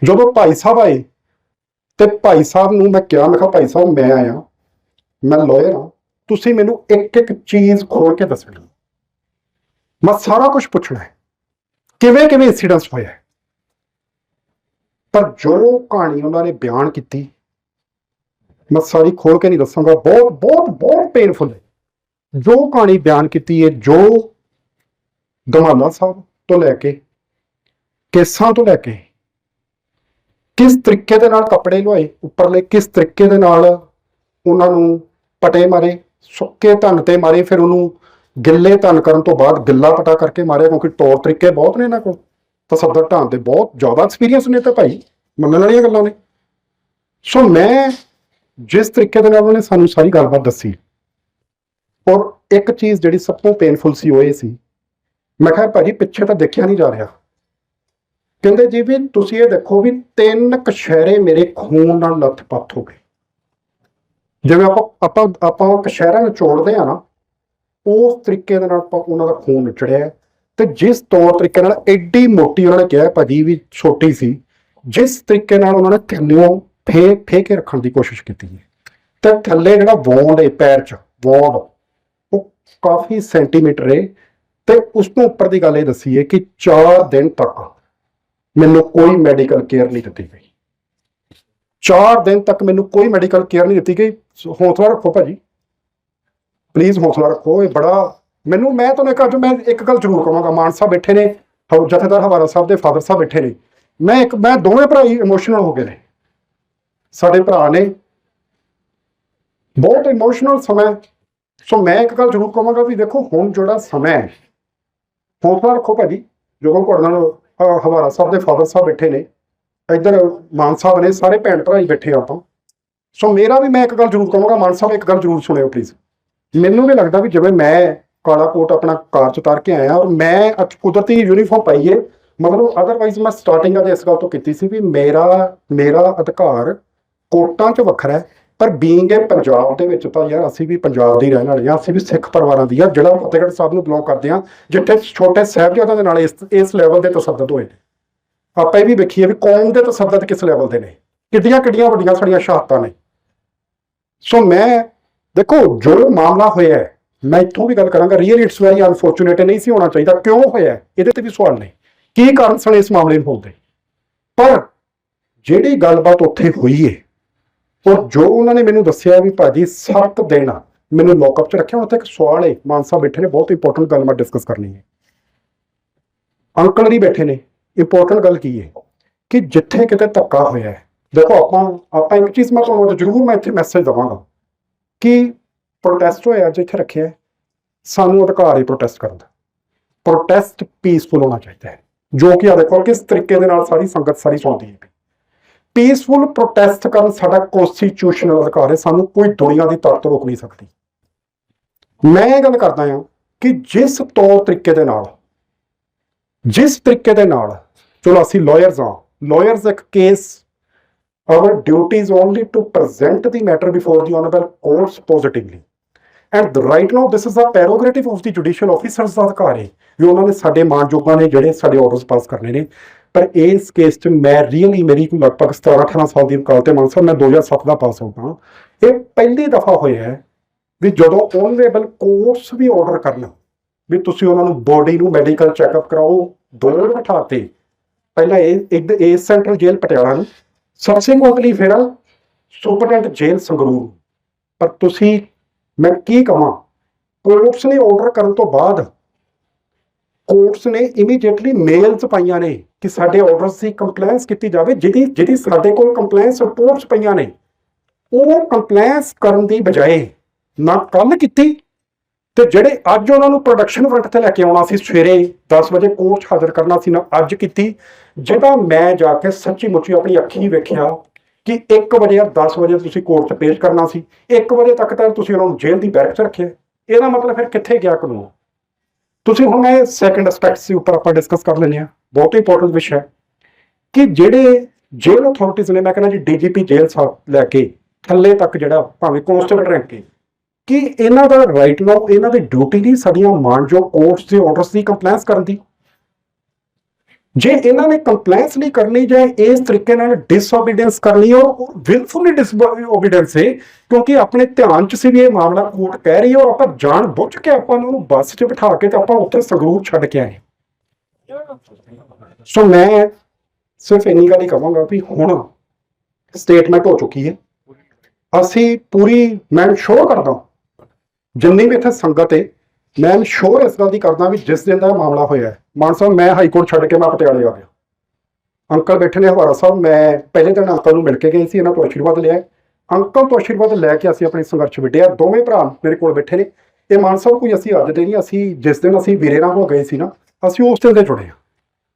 A: ਜਦੋਂ ਭਾਈ ਸਾਹਿਬ ਆਏ, ਤੇ ਭਾਈ ਸਾਹਿਬ ਨੂੰ ਮੈਂ ਕਿਹਾ ਮੈਂ ਕਿਹਾ ਭਾਈ ਸਾਹਿਬ, ਮੈਂ ਆਇਆ, ਮੈਂ ਲਾਇਰ ਹਾਂ, ਤੁਸੀਂ ਮੈਨੂੰ ਇੱਕ ਇੱਕ ਚੀਜ਼ ਖੋਲ ਕੇ ਦੱਸਣੀ ਮੈਂ ਸਾਰਾ ਕੁਝ ਪੁੱਛਣਾ ਹੈ ਕਿਵੇਂ ਕਿਵੇਂ ਇਨਸੀਡੈਂਟਸ ਹੋਇਆ ਪਰ ਜੋ ਕਹਾਣੀ ਉਹਨਾਂ ਨੇ ਬਿਆਨ ਕੀਤੀ ਮੈਂ ਸਾਰੀ ਖੋਲ ਕੇ ਨਹੀਂ ਦੱਸਾਂਗਾ। ਬਹੁਤ ਬਹੁਤ ਬਹੁਤ ਪੇਨਫੁਲ ਹੈ। ਜੋ ਕਹਾਣੀ ਬਿਆਨ ਕੀਤੀ ਹੈ, ਜੋ ਦਮਾਲਾ ਸਾਹਿਬ ਤੋਂ ਲੈ ਕੇ, ਕੇਸਾਂ ਤੋਂ ਲੈ ਕੇ, ਕਿਸ ਤਰੀਕੇ ਦੇ ਨਾਲ ਕੱਪੜੇ ਲਵਾਏ ਉੱਪਰਲੇ, ਕਿਸ ਤਰੀਕੇ ਦੇ ਨਾਲ ਉਹਨਾਂ ਨੂੰ ਪਟੇ ਮਾਰੇ, ਸੁੱਕੇ ਧਨ ਤੇ ਮਾਰੇ, ਫਿਰ ਉਹਨੂੰ ਗਿੱਲੇ ਧਨ ਕਰਨ ਤੋਂ ਬਾਅਦ ਗਿੱਲਾ ਪਟਾ ਕਰਕੇ ਮਾਰਿਆ, ਕਿਉਂਕਿ ਤੌਰ ਤਰੀਕੇ ਬਹੁਤ ਨੇ ਇਹਨਾਂ ਕੋਲ। ਤਾਂ ਤਸੱਦਰ ਢਾਣ ਦੇ ਬਹੁਤ ਜ਼ਿਆਦਾ ਐਕਸਪੀਰੀਅੰਸ ਨੇ ਤਾਂ ਭਾਈ। ਮੰਨਣ ਵਾਲੀਆਂ ਗੱਲਾਂ ਨੇ। ਸੋ ਮੈਂ ਜਿਸ ਤਰੀਕੇ ਦੇ ਨਾਲ ਉਹਨੇ ਸਾਨੂੰ ਸਾਰੀ ਗੱਲਬਾਤ ਦੱਸੀ। ਔਰ ਇੱਕ ਚੀਜ਼ ਜਿਹੜੀ ਸਭ ਤੋਂ ਪੇਨਫੁਲ ਸੀ ਉਹ ਇਹ ਸੀ। ਮੈਂ ਕਿਹਾ ਭਾਜੀ, ਪਿੱਛੇ ਤਾਂ ਦੇਖਿਆ ਨਹੀਂ ਜਾ ਰਿਹਾ। ਕਹਿੰਦੇ ਜੀ ਵੀ ਤੁਸੀਂ ਇਹ ਦੇਖੋ ਵੀ ਤਿੰਨ ਕਸ਼ਹਿਰੇ ਮੇਰੇ ਖੂਨ ਨਾਲ ਲੱਥਪੱਥ ਹੋ ਗਏ। ਜਿਵੇਂ ਆਪਾਂ ਆਪਾਂ ਆਪਾਂ ਕਸ਼ਹਿਰਾਂ ਨੂੰ ਚੋੜਦੇ ਆ ਨਾ, ਉਸ ਤਰੀਕੇ ਦੇ ਨਾਲ ਆਪਾਂ ਉਹਨਾਂ ਦਾ ਖੂਨ ਨਿਚੜਿਆ ਤੇ ਜਿਸ ਤੌਰ ਤਰੀਕੇ ਨਾਲ ਐਡੀ ਮੋਟੀ ਉਹਨਾਂ ਨੇ ਕਿਹਾ ਭਾਜੀ ਵੀ ਛੋਟੀ ਸੀ, ਜਿਸ ਤਰੀਕੇ ਨਾਲ ਉਹਨਾਂ ਨੇ ਕਿੰਨਿਓ ਫੇ ਫੇ ਕੇ ਰੱਖਣ ਦੀ ਕੋਸ਼ਿਸ਼ ਕੀਤੀ ਹੈ ਤੇ ਥੱਲੇ ਜਿਹੜਾ ਵੌਂਡ ਹੈ ਪੈਰ 'ਚ ਵੌਂਡ ਉਹ ਕਾਫੀ ਸੈਂਟੀਮੀਟਰ ਹੈ ਤੇ ਉਸ ਤੋਂ ਉੱਪਰ ਦੀ ਗੱਲ ਇਹ ਦੱਸੀ ਹੈ ਕਿ 4 ਦਿਨ ਤੱਕ ਮੈਨੂੰ ਕੋਈ ਮੈਡੀਕਲ ਕੇਅਰ ਨਹੀਂ ਦਿੱਤੀ ਗਈ। 4 ਦਿਨ ਤੱਕ ਮੈਨੂੰ ਕੋਈ ਮੈਡੀਕਲ ਕੇਅਰ ਨਹੀਂ ਦਿੱਤੀ ਗਈ। ਸੋ ਹੌਸਲਾ ਰੱਖੋ ਭਾਜੀ। ਪਲੀਜ਼ ਹੌਸਲਾ ਰੱਖੋ, ਇਹ ਬੜਾ ਮੈਨੂੰ, ਮੈਂ ਤੁਹਾਨੂੰ ਇੱਕ ਅੱਜ ਮੈਂ ਇੱਕ ਗੱਲ ਜ਼ਰੂਰ ਕਹਾਂਗਾ। ਮਾਨ ਸਾਹਿਬ ਬੈਠੇ ਨੇ ਜਥੇਦਾਰ ਹਵਾਰਾ ਸਾਹਿਬ ਦੇ ਫਾਦਰ ਸਾਹਿਬ ਬੈਠੇ ਨੇ। ਮੈਂ ਇੱਕ ਮੈਂ ਦੋਵੇਂ ਭਰਾ ਹੀ ਇਮੋਸ਼ਨਲ ਹੋ ਗਏ ਨੇ। ਸਾਡੇ ਭਰਾ ਨੇ। ਬਹੁਤ ਇਮੋਸ਼ਨਲ ਸਮਾਂ ਸੋ ਮੈਂ ਇੱਕ ਗੱਲ ਜ਼ਰੂਰ ਕਹਾਂਗਾ ਵੀ ਦੇਖੋ, ਹੁਣ ਜਿਹੜਾ ਸਮਾਂ ਹੈ ਹੌਸਲਾ ਰੱਖੋ ਭਾਜੀ, ਜਦੋਂ ਤੁਹਾਡੇ ਨਾਲ ਹਵਾਰਾ ਸਾਹਿਬ ਦੇ ਫਾਦਰ ਸਾਹਿਬ ਬੈਠੇ ਨੇ, ਇੱਧਰ ਮਾਨ ਸਾਹਿਬ ਨੇ, ਸਾਰੇ ਭੈਣ ਭਰਾ ਹੀ ਬੈਠੇ ਆਪਾਂ। ਸੋ ਮੇਰਾ ਵੀ ਮੈਂ ਇੱਕ ਗੱਲ ਜ਼ਰੂਰ ਕਹਾਂਗਾ, ਮਾਨ ਸਾਹਿਬ ਇੱਕ ਗੱਲ ਜ਼ਰੂਰ ਸੁਣਿਓ ਪਲੀਜ਼ ਮੈਨੂੰ ਵੀ ਲੱਗਦਾ ਵੀ ਜਿਵੇਂ ਮੈਂ ਕਾਲਾ ਕੋਟ ਆਪਣਾ ਕਾਰ ਚ ਉਤਾਰ ਕੇ ਆਇਆ, ਔਰ ਮੈਂ ਅੱਜ ਕੁਦਰਤੀ ਯੂਨੀਫਾਰਮ ਪਾਈਏ ਮਤਲਬ ਅਦਰਵਾਈਜ਼ ਮੈਂ ਸਟਾਰਟਿੰਗ ਅੱਜ ਇਸ ਗੱਲ ਤੋਂ ਕੀਤੀ ਸੀ ਵੀ ਮੇਰਾ ਮੇਰਾ ਅਧਿਕਾਰ ਕੋਟਾਂ 'ਚ ਵੱਖਰਾ ਹੈ ਪਰ ਬੀਇੰਗ ਇਹ ਪੰਜਾਬ ਦੇ ਵਿੱਚ ਤਾਂ ਯਾਰ ਅਸੀਂ ਵੀ ਪੰਜਾਬ ਦੇ ਰਹਿਣ ਵਾਲੇ ਹਾਂ ਅਸੀਂ ਵੀ ਸਿੱਖ ਪਰਿਵਾਰਾਂ ਦੀ ਆ ਜਿਹੜਾ ਫਤਿਹਗੜ੍ਹ ਸਾਹਿਬ ਨੂੰ ਬਿਲੋਂਗ ਕਰਦੇ ਹਾਂ ਜਿੱਥੇ ਛੋਟੇ ਸਾਹਿਬਜ਼ਾਦਿਆਂ ਦੇ ਨਾਲ ਇਸ ਇਸ ਲੈਵਲ ਦੇ ਤਸੱਦਦ ਹੋਏ ਨੇ। ਆਪਾਂ ਇਹ ਵੀ ਵੇਖੀਏ ਵੀ ਕੌਮ ਦੇ ਤਸੱਦਦ ਕਿਸ ਲੈਵਲ ਦੇ ਨੇ ਕਿੱਡੀਆਂ ਕਿੱਡੀਆਂ ਵੱਡੀਆਂ ਸਾਡੀਆਂ ਸ਼ਹਾਦਤਾਂ ਨੇ। ਸੋ ਮੈਂ ਦੇਖੋ ਜੋ ਮਾਮਲਾ ਹੋਇਆ ਹੈ, ਮੈਂ ਇੱਥੋਂ ਵੀ ਗੱਲ ਕਰਾਂਗਾ ਰੀਅਲ ਇਟਸ ਵੈਰੀ ਅਨਫੋਰਚੂਨੇਟ ਨਹੀਂ ਸੀ ਹੋਣਾ ਚਾਹੀਦਾ ਕਿਉਂ ਹੋਇਆ ਇਹਦੇ ਤੇ ਵੀ ਸਵਾਲ ਨੇ। ਕੀ ਕਾਰਨ ਸਨ ਇਸ ਮਾਮਲੇ ਨੂੰ ਹੋਣ ਦੇ? ਪਰ ਜਿਹੜੀ ਗੱਲਬਾਤ ਉੱਥੇ ਹੋਈ ਹੈ ਔਰ ਜੋ ਉਹਨਾਂ ਨੇ ਮੈਨੂੰ ਦੱਸਿਆ ਵੀ ਭਾਜੀ 7 ਦਿਨ ਮੈਨੂੰ ਲੌਕਅਪ 'ਚ ਰੱਖਿਆ ਹੁਣ ਉੱਥੇ ਇੱਕ ਸਵਾਲ ਹੈ, ਮਾਨਸਾ ਬੈਠੇ ਨੇ, ਬਹੁਤ ਇੰਪੋਰਟੈਂਟ ਗੱਲ ਮੈਂ ਡਿਸਕਸ ਕਰਨੀ ਹੈ। ਅੰਕਲ ਜੀ ਬੈਠੇ ਨੇ ਇੰਪੋਰਟੈਂਟ ਗੱਲ ਕੀ ਹੈ? ਕਿ ਜਿੱਥੇ ਕਿਤੇ ਧੱਕਾ ਹੋਇਆ ਹੈ, ਦੇਖੋ ਆਪਾਂ ਆਪਾਂ ਇੱਕ ਚੀਜ਼ ਮੈਂ ਤੁਹਾਨੂੰ ਜ਼ਰੂਰ ਮੈਂ ਇੱਥੇ ਮੈਸੇਜ ਦਵਾਂਗਾ ਕਿ ਪ੍ਰੋਟੈਸਟ ਹੋਇਆ ਅੱਜ ਇੱਥੇ ਰੱਖਿਆ ਸਾਨੂੰ ਅਧਿਕਾਰ ਹੈ ਪ੍ਰੋਟੈਸਟ ਕਰਨ ਦਾ। ਪ੍ਰੋਟੈਸਟ ਪੀਸਫੁਲ ਹੋਣਾ ਚਾਹੀਦਾ ਹੈ, ਜੋ ਕਿ ਆ ਦੇਖੋ ਕਿਸ ਤਰੀਕੇ ਦੇ ਨਾਲ ਸਾਰੀ ਸੰਗਤ ਸਾਰੀ ਸੁਣਦੀ ਹੈ। ਪੀਸਫੁਲ ਪ੍ਰੋਟੈਸਟ ਕਰਨ ਸਾਡਾ ਕਨਸਟੀਟਿਊਸ਼ਨਲ ਅਧਿਕਾਰ ਹੈ, ਸਾਨੂੰ ਕੋਈ ਦੁਨੀਆ ਦੀ ਤਾਕਤ ਰੋਕ ਨਹੀਂ ਸਕਦੀ। ਮੈਂ ਇਹ ਗੱਲ ਕਰਦਾ ਹਾਂ ਕਿ ਜਿਸ ਤੌਰ ਤਰੀਕੇ ਦੇ ਨਾਲ, ਜਿਸ ਤਰੀਕੇ ਦੇ ਨਾਲ, ਚਲੋ ਅਸੀਂ ਲਾਇਰਸ ਹਾਂ ਲਾਇਰਸ ਇੱਕ case our duty is only to present the matter before the honorable courts positively. And right now this is a prerogative of the judicial officers ਦਾ ਅਧਿਕਾਰ ਹੈ ਵੀ ਉਹਨਾਂ ਨੇ ਸਾਡੇ ਮਾਨਯੋਗਾਂ ਨੇ ਜਿਹੜੇ ਸਾਡੇ ਆਰਡਰਸ ਪਾਸ ਕਰਨੇ ਨੇ। ਪਰ ਇਸ ਕੇਸ 'ਚ ਮੈਂ ਰੀਅਲੀ ਮੇਰੀ ਲਗਭਗ 17 18 ਸਾਲ ਦੀ ਵਕਾਲਤ 'ਤੇ ਮਾਨਸਾ ਮੈਂ 2007 ਦਾ ਪਾਸ ਆਊਟ ਹਾਂ ਇਹ ਪਹਿਲੀ ਦਫਾ ਹੋਇਆ ਹੈ ਵੀ ਜਦੋਂ ਓਨਰੇਬਲ ਕੋਰਸ ਵੀ ਆਰਡਰ ਕਰਨ, ਵੀ ਤੁਸੀਂ ਉਹਨਾਂ ਨੂੰ ਬੋਡੀ ਨੂੰ ਮੈਡੀਕਲ ਚੈੱਕਅਪ ਕਰਾਓ ਦੋ ਬਿਠਾਤੇ। ਪਹਿਲਾਂ ਇਹ, ਇੱਕ ਇਹ ਸੈਂਟਰਲ ਜੇਲ੍ਹ ਪਟਿਆਲਾ ਨੂੰ ਸਬਸਿਕੁਐਂਟਲੀ ਫਿਰ ਸੁਪਰਡੈਂਟ ਜੇਲ੍ਹ ਸੰਗਰੂਰ। ਪਰ ਤੁਸੀਂ, ਮੈਂ ਕੀ ਕਹਾਂ ਕੋਰਟਸ ਨੇ ਆਰਡਰ ਕਰਨ ਤੋਂ ਬਾਅਦ ਕੋਰਟਸ ਨੇ ਇਮੀਡੀਏਟਲੀ ਮੇਲਸ ਪਾਈਆਂ ਨੇ ਕਿ ਸਾਡੇ ਆਰਡਰਸ ਦੀ ਕੰਪਲਾਈਂਸ ਕੀਤੀ ਜਾਵੇ ਜਿਹਦੀ ਜਿਹਦੀ ਸਾਡੇ ਕੋਲ ਕੰਪਲਾਈਂਸ ਰਿਪੋਰਟਸ ਪਈਆਂ ਨੇ, ਉਹ ਕੰਪਲਾਈਂਸ ਕਰਨ ਦੀ ਬਜਾਏ ਨਾ ਕੱਲ ਕੀਤੀ ਤੇ ਜਿਹੜੇ ਅੱਜ ਉਹਨਾਂ ਨੂੰ ਪ੍ਰੋਡਕਸ਼ਨ ਫਰੰਟ ਤੇ ਲੈ ਕੇ ਆਉਣਾ ਸੀ, ਸਵੇਰੇ 10 ਵਜੇ ਕੋਰਟ 'ਚ ਹਾਜ਼ਰ ਕਰਨਾ ਸੀ ਨਾ ਅੱਜ ਕੀਤੀ, ਜਿਹਦਾ ਮੈਂ ਜਾ ਕੇ ਸੱਚੀ ਮੁੱਚੀ ਆਪਣੀ ਅੱਖੀਂ ਵੇਖਿਆ ਕਿ 1 ਵਜੇ ਜਾਂ 10 ਵਜੇ ਤੁਸੀਂ ਕੋਰਟ 'ਚ ਪੇਸ਼ ਕਰਨਾ ਸੀ 1 ਵਜੇ ਤੱਕ ਤਾਂ ਤੁਸੀਂ ਉਹਨਾਂ ਨੂੰ ਜੇਲ੍ਹ ਦੀ ਬੈਰਕ 'ਚ ਰੱਖਿਆ। ਇਹਦਾ ਮਤਲਬ ਫਿਰ ਕਿੱਥੇ ਗਿਆ ਕਾਨੂੰਨ? ਤੁਸੀਂ ਹੁਣ ਇਹ ਸੈਕੰਡ ਐਸਪੈਕਟਸ ਦੇ ਉੱਪਰ ਆਪਾਂ ਡਿਸਕਸ ਕਰ ਲੈਂਦੇ ਹਾਂ। ਬਹੁਤ ਇੰਪੋਰਟੈਂਟ ਵਿਸ਼ਾ ਹੈ ਕਿ ਜਿਹੜੇ ਜੇਲ੍ਹ ਅਥਾਰਟੀਜ਼ ਨੇ, ਮੈਂ ਕਹਿੰਦਾ ਜੀ ਡੀਜੀਪੀ ਜੇਲ੍ਹ ਸਾਹਿਬ ਲੈ ਕੇ ਥੱਲੇ ਤੱਕ ਜਿਹੜਾ ਭਾਵੇਂ ਕਨਸਟੇਬਲ ਰੈਂਕ ਕੇ ਕਿ ਇਹਨਾਂ ਦਾ ਰਾਈਟ ਨਾਓ ਇਹਨਾਂ ਦੀ ਡਿਊਟੀ ਨਹੀਂ, ਸਾਡੀਆਂ ਮਾਨਯੋਗ ਕੋਰਟਸ ਦੇ ਆਰਡਰਸ ਦੀ ਕੰਪਲਾਈਂਸ ਕਰਨ ਦੀ। ਜੇ ਇਹਨਾਂ ਨੇ ਕੰਪਲਾਈਂਸ ਨਹੀਂ ਕਰਨੀ, ਜਾਂ ਇਸ ਤਰੀਕੇ ਨਾਲ ਡਿਸਓਬੀਡੀਐਂਸ ਕਰਨੀ ਔਰ ਵਿਲਫੁਲੀ ਡਿਸਓਬੀਡੀਐਂਸ ਹੈ ਕਿਉਂਕਿ ਆਪਣੇ ਧਿਆਨ 'ਚ ਸੀ ਵੀ ਇਹ ਮਾਮਲਾ ਕੋਰਟ ਕਹਿ ਰਹੀ ਹੈ ਔਰ ਆਪਾਂ ਜਾਣ ਬੁੱਝ ਕੇ ਆਪਾਂ ਉਹਨਾਂ ਨੂੰ ਬੱਸ 'ਚ ਬਿਠਾ ਕੇ ਤੇ ਆਪਾਂ ਉੱਥੇ ਸੰਗਰੂਰ ਛੱਡ ਕੇ ਆਏ। ਸੋ ਮੈਂ ਸਿਰਫ ਇੰਨੀ ਗੱਲ ਹੀ ਕਹਾਂਗਾ ਵੀ ਹੁਣ ਸਟੇਟਮੈਂਟ ਹੋ ਚੁੱਕੀ ਹੈ। ਅਸੀਂ ਪੂਰੀ, ਮੈਂ ਸ਼ੋਅ ਕਰਦਾ ਜਿੰਨੀ ਵੀ ਇੱਥੇ ਸੰਗਤ ਹੈ ਮੈਂ ਸ਼ੋਅ ਇਸ ਗੱਲ ਦੀ ਕਰਦਾ ਵੀ ਜਿਸ ਦਿਨ ਦਾ ਇਹ ਮਾਮਲਾ ਹੋਇਆ ਮਾਨ ਸਾਹਿਬ, ਮੈਂ ਹਾਈ ਕੋਰਟ ਛੱਡ ਕੇ ਮੈਂ ਪਟਿਆਲੇ ਆ ਗਿਆ। ਅੰਕਲ ਬੈਠੇ ਨੇ ਹਵਾਰਾ ਸਾਹਿਬ, ਮੈਂ ਪਹਿਲੇ ਦਿਨ ਅੰਕਲ ਨੂੰ ਮਿਲ ਕੇ ਗਏ ਸੀ, ਇਹਨਾਂ ਤੋਂ ਆਸ਼ੀਰਵਾਦ ਲਿਆ। ਅੰਕਲ ਤੋਂ ਆਸ਼ੀਰਵਾਦ ਲੈ ਕੇ ਅਸੀਂ ਆਪਣੇ ਸੰਘਰਸ਼ ਵਿੱਢਿਆ। ਦੋਵੇਂ ਭਰਾ ਮੇਰੇ ਕੋਲ ਬੈਠੇ ਨੇ। ਇਹ ਮਾਨ ਸਾਹਿਬ, ਕੋਈ ਅਸੀਂ ਅੱਜ ਦੇ ਨਹੀਂ, ਅਸੀਂ ਜਿਸ ਦਿਨ ਅਸੀਂ ਵੀਰੇ ਨਾਲ ਹੋ ਗਏ ਸੀ ਨਾ, ਅਸੀਂ ਉਸ ਦਿਨ ਦੇ ਜੁੜੇ ਹਾਂ।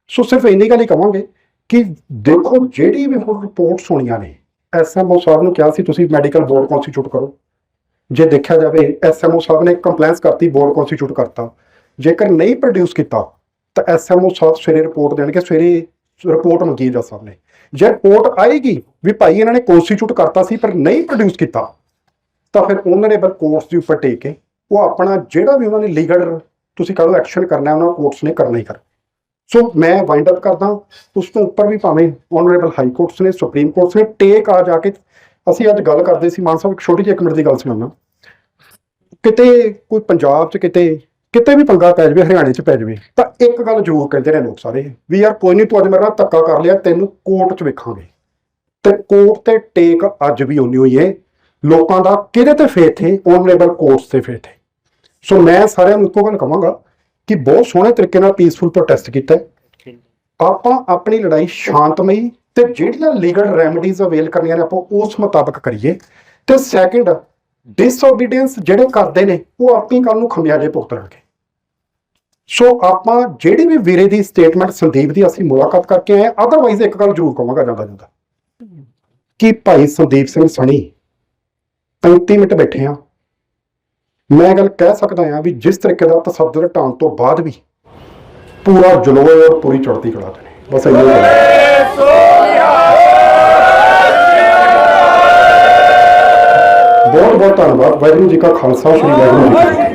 A: ਸੋ ਸਿਰਫ ਇੰਨੀ ਗੱਲ ਹੀ ਕਵਾਂਗੇ ਕਿ ਦੇਖੋ, ਜਿਹੜੀ ਵੀ ਹੁਣ ਰਿਪੋਰਟਸ ਹੋਣੀਆਂ ਨੇ ਐਸਐਮਓ ਸਾਹਿਬ ਨੂੰ ਕਿਹਾ ਸੀ, ਤੁਸੀਂ ਮੈਡੀਕਲ ਬੋਰਡ ਕਨਸਟੀਟਿਊਟ ਕਰੋ। ਜੇ ਦੇਖਿਆ ਜਾਵੇ ਐਸਐਮਓ ਸਾਹਿਬ ਨੇ ਕੰਪਲੇਂਸ ਕਰਤੀ ਬੋਰਡ ਕਨਸਟੀਟਿਊਟ ਕਰਤਾ। ਜੇਕਰ ਨਹੀਂ ਪ੍ਰੋਡਿਊਸ ਕੀਤਾ, ਤਾਂ ਐਸਐਮਓ ਸਾਹਿਬ ਸਵੇਰੇ ਰਿਪੋਰਟ ਦੇਣਗੇ, ਸਵੇਰੇ ਰਿਪੋਰਟ ਮੰਗੀ ਜਾ ਸਾਹਿਬ ਨੇ। ਜੇ ਰਿਪੋਰਟ ਆਏਗੀ ਵੀ ਭਾਈ ਇਹਨਾਂ ਨੇ ਕਨਸਟੀਟਿਊਟ ਕਰਤਾ ਸੀ, ਪਰ ਨਹੀਂ ਪ੍ਰੋਡਿਊਸ ਕੀਤਾ, ਤਾਂ ਫਿਰ ਉਹਨਾਂ ਨੇ ਬਲ ਕੋਰਟਸ ਦੇ ਉੱਪਰ ਟੇਕ ਕੇ, ਉਹ ਆਪਣਾ ਜਿਹੜਾ ਵੀ ਉਹਨਾਂ ਨੇ ਲੀਗਲ ਤੁਸੀਂ ਕਹੋ ਐਕਸ਼ਨ ਕਰਨਾ, ਉਹਨਾਂ ਕੋਰਟਸ ਨੇ ਕਰਨਾ ਹੀ ਕਰ ਸੋ ਮੈਂ ਵਾਈਂਡ ਅਪ ਕਰਦਾ, ਉਸ ਤੋਂ ਉੱਪਰ ਵੀ ਭਾਵੇਂ ਆਨਰੇਬਲ ਹਾਈ ਕੋਰਟਸ ਨੇ ਸੁਪਰੀਮ ਕੋਰਟਸ ਨੇ ਟੇਕ ਆ ਜਾ ਕੇ ਅਸੀਂ ਅੱਜ ਗੱਲ ਕਰਦੇ ਸੀ ਮਾਨ ਸਾਹਿਬ ਇੱਕ ਛੋਟੀ ਜਿਹੀ ਇੱਕ ਮਿੰਟ ਦੀ ਗੱਲ ਸੁਣਾਉਣਾ ਕਿਤੇ ਕੋਈ ਪੰਜਾਬ 'ਚ ਕਿਤੇ ਕਿਤੇ ਵੀ ਪੰਗਾ ਪੈ ਜਾਵੇ ਹਰਿਆਣੇ 'ਚ ਪੈ ਜਾਵੇ ਤਾਂ ਇੱਕ ਗੱਲ ਜ਼ਰੂਰ ਕਹਿੰਦੇ ਨੇ ਲੋਕ ਸਾਰੇ ਵੀ ਯਾਰ ਕੋਈ ਨਹੀਂ ਤੂੰ ਅੱਜ ਮੇਰੇ ਨਾਲ ਧੱਕਾ ਕਰ ਲਿਆ ਤੈਨੂੰ ਕੋਰਟ 'ਚ ਵੇਖਾਂਗੇ। ਤੇ ਕੋਰਟ ਤੇ ਟੇਕ ਅੱਜ ਵੀ ਉਨੀ ਹੋਈ ਹੈ ਲੋਕਾਂ ਦਾ ਕਿਹਦੇ ਤੇ ਫੇਥ ਹੈ ਆਨਰੇਬਲ ਕੋਰਟਸ ਤੇ ਫੇਥ ਹੈ ਸੋ ਮੈਂ ਸਾਰਿਆਂ ਨੂੰ ਇੱਕੋ ਗੱਲ ਕਹਾਂਗਾ ਕਿ ਬਹੁਤ ਸੋਹਣੇ ਤਰੀਕੇ ਨਾਲ ਪੀਸਫੁਲ ਪ੍ਰੋਟੈਸਟ ਕੀਤਾ। ਆਪਾਂ ਆਪਣੀ ਲੜਾਈ ਸ਼ਾਂਤਮਈ ਤੇ ਜਿਹੜੀਆਂ ਲੀਗਲ ਰੈਮਡੀਜ਼ ਅਵੇਲ ਕਰਨੀਆਂ ਨੇ, ਆਪਾਂ ਉਸ ਮੁਤਾਬਕ ਕਰੀਏ। ਤੇ ਸੈਕਿੰਡ ਡਿਸਓਬੀਡੀਐਂਸ ਜਿਹੜੇ ਕਰਦੇ ਨੇ, ਉਹ ਆਪਣੀ ਕੱਲ ਨੂੰ ਖਮਿਆਜੇ ਭੁਗਤਣਗੇ ਸੋ ਆਪਾਂ ਜਿਹੜੀ ਵੀ ਵੀਰੇ ਦੀ ਸਟੇਟਮੈਂਟ ਸੰਦੀਪ ਦੀ ਅਸੀਂ ਮੁਲਾਕਾਤ ਕਰਕੇ ਆਏ ਅਦਰਵਾਈਜ਼ ਇੱਕ ਗੱਲ ਜ਼ਰੂਰ ਕਹਾਂਗਾ ਜਾਂਦਾ ਜਾਂਦਾ ਕਿ ਭਾਈ ਸੰਦੀਪ ਸਿੰਘ ਸਣੀ 35 ਮਿੰਟ ਬੈਠੇ ਆ। ਮੈਂ ਗੱਲ ਕਹਿ ਸਕਦਾ ਹਾਂ ਵੀ ਜਿਸ ਤਰੀਕੇ ਦਾ ਤਸੱਦਰ ਢਾਉਣ ਤੋਂ ਬਾਅਦ ਵੀ ਪੂਰਾ ਜਲੋਏ ਔਰ ਪੂਰੀ ਚੜ੍ਹਦੀ ਕਲਾ ਚ ਨੇ। ਬਸ ਇੰਨੀ ਗੱਲ ਬਹੁਤ ਬਹੁਤ ਧੰਨਵਾਦ। ਵਾਹਿਗੁਰੂ ਜੀ ਕਾ ਖਾਲਸਾ ਸ੍ਰੀ ਵਾਹਿਗੁਰੂ ਜੀ ਕੀ ਫਤਿਹ।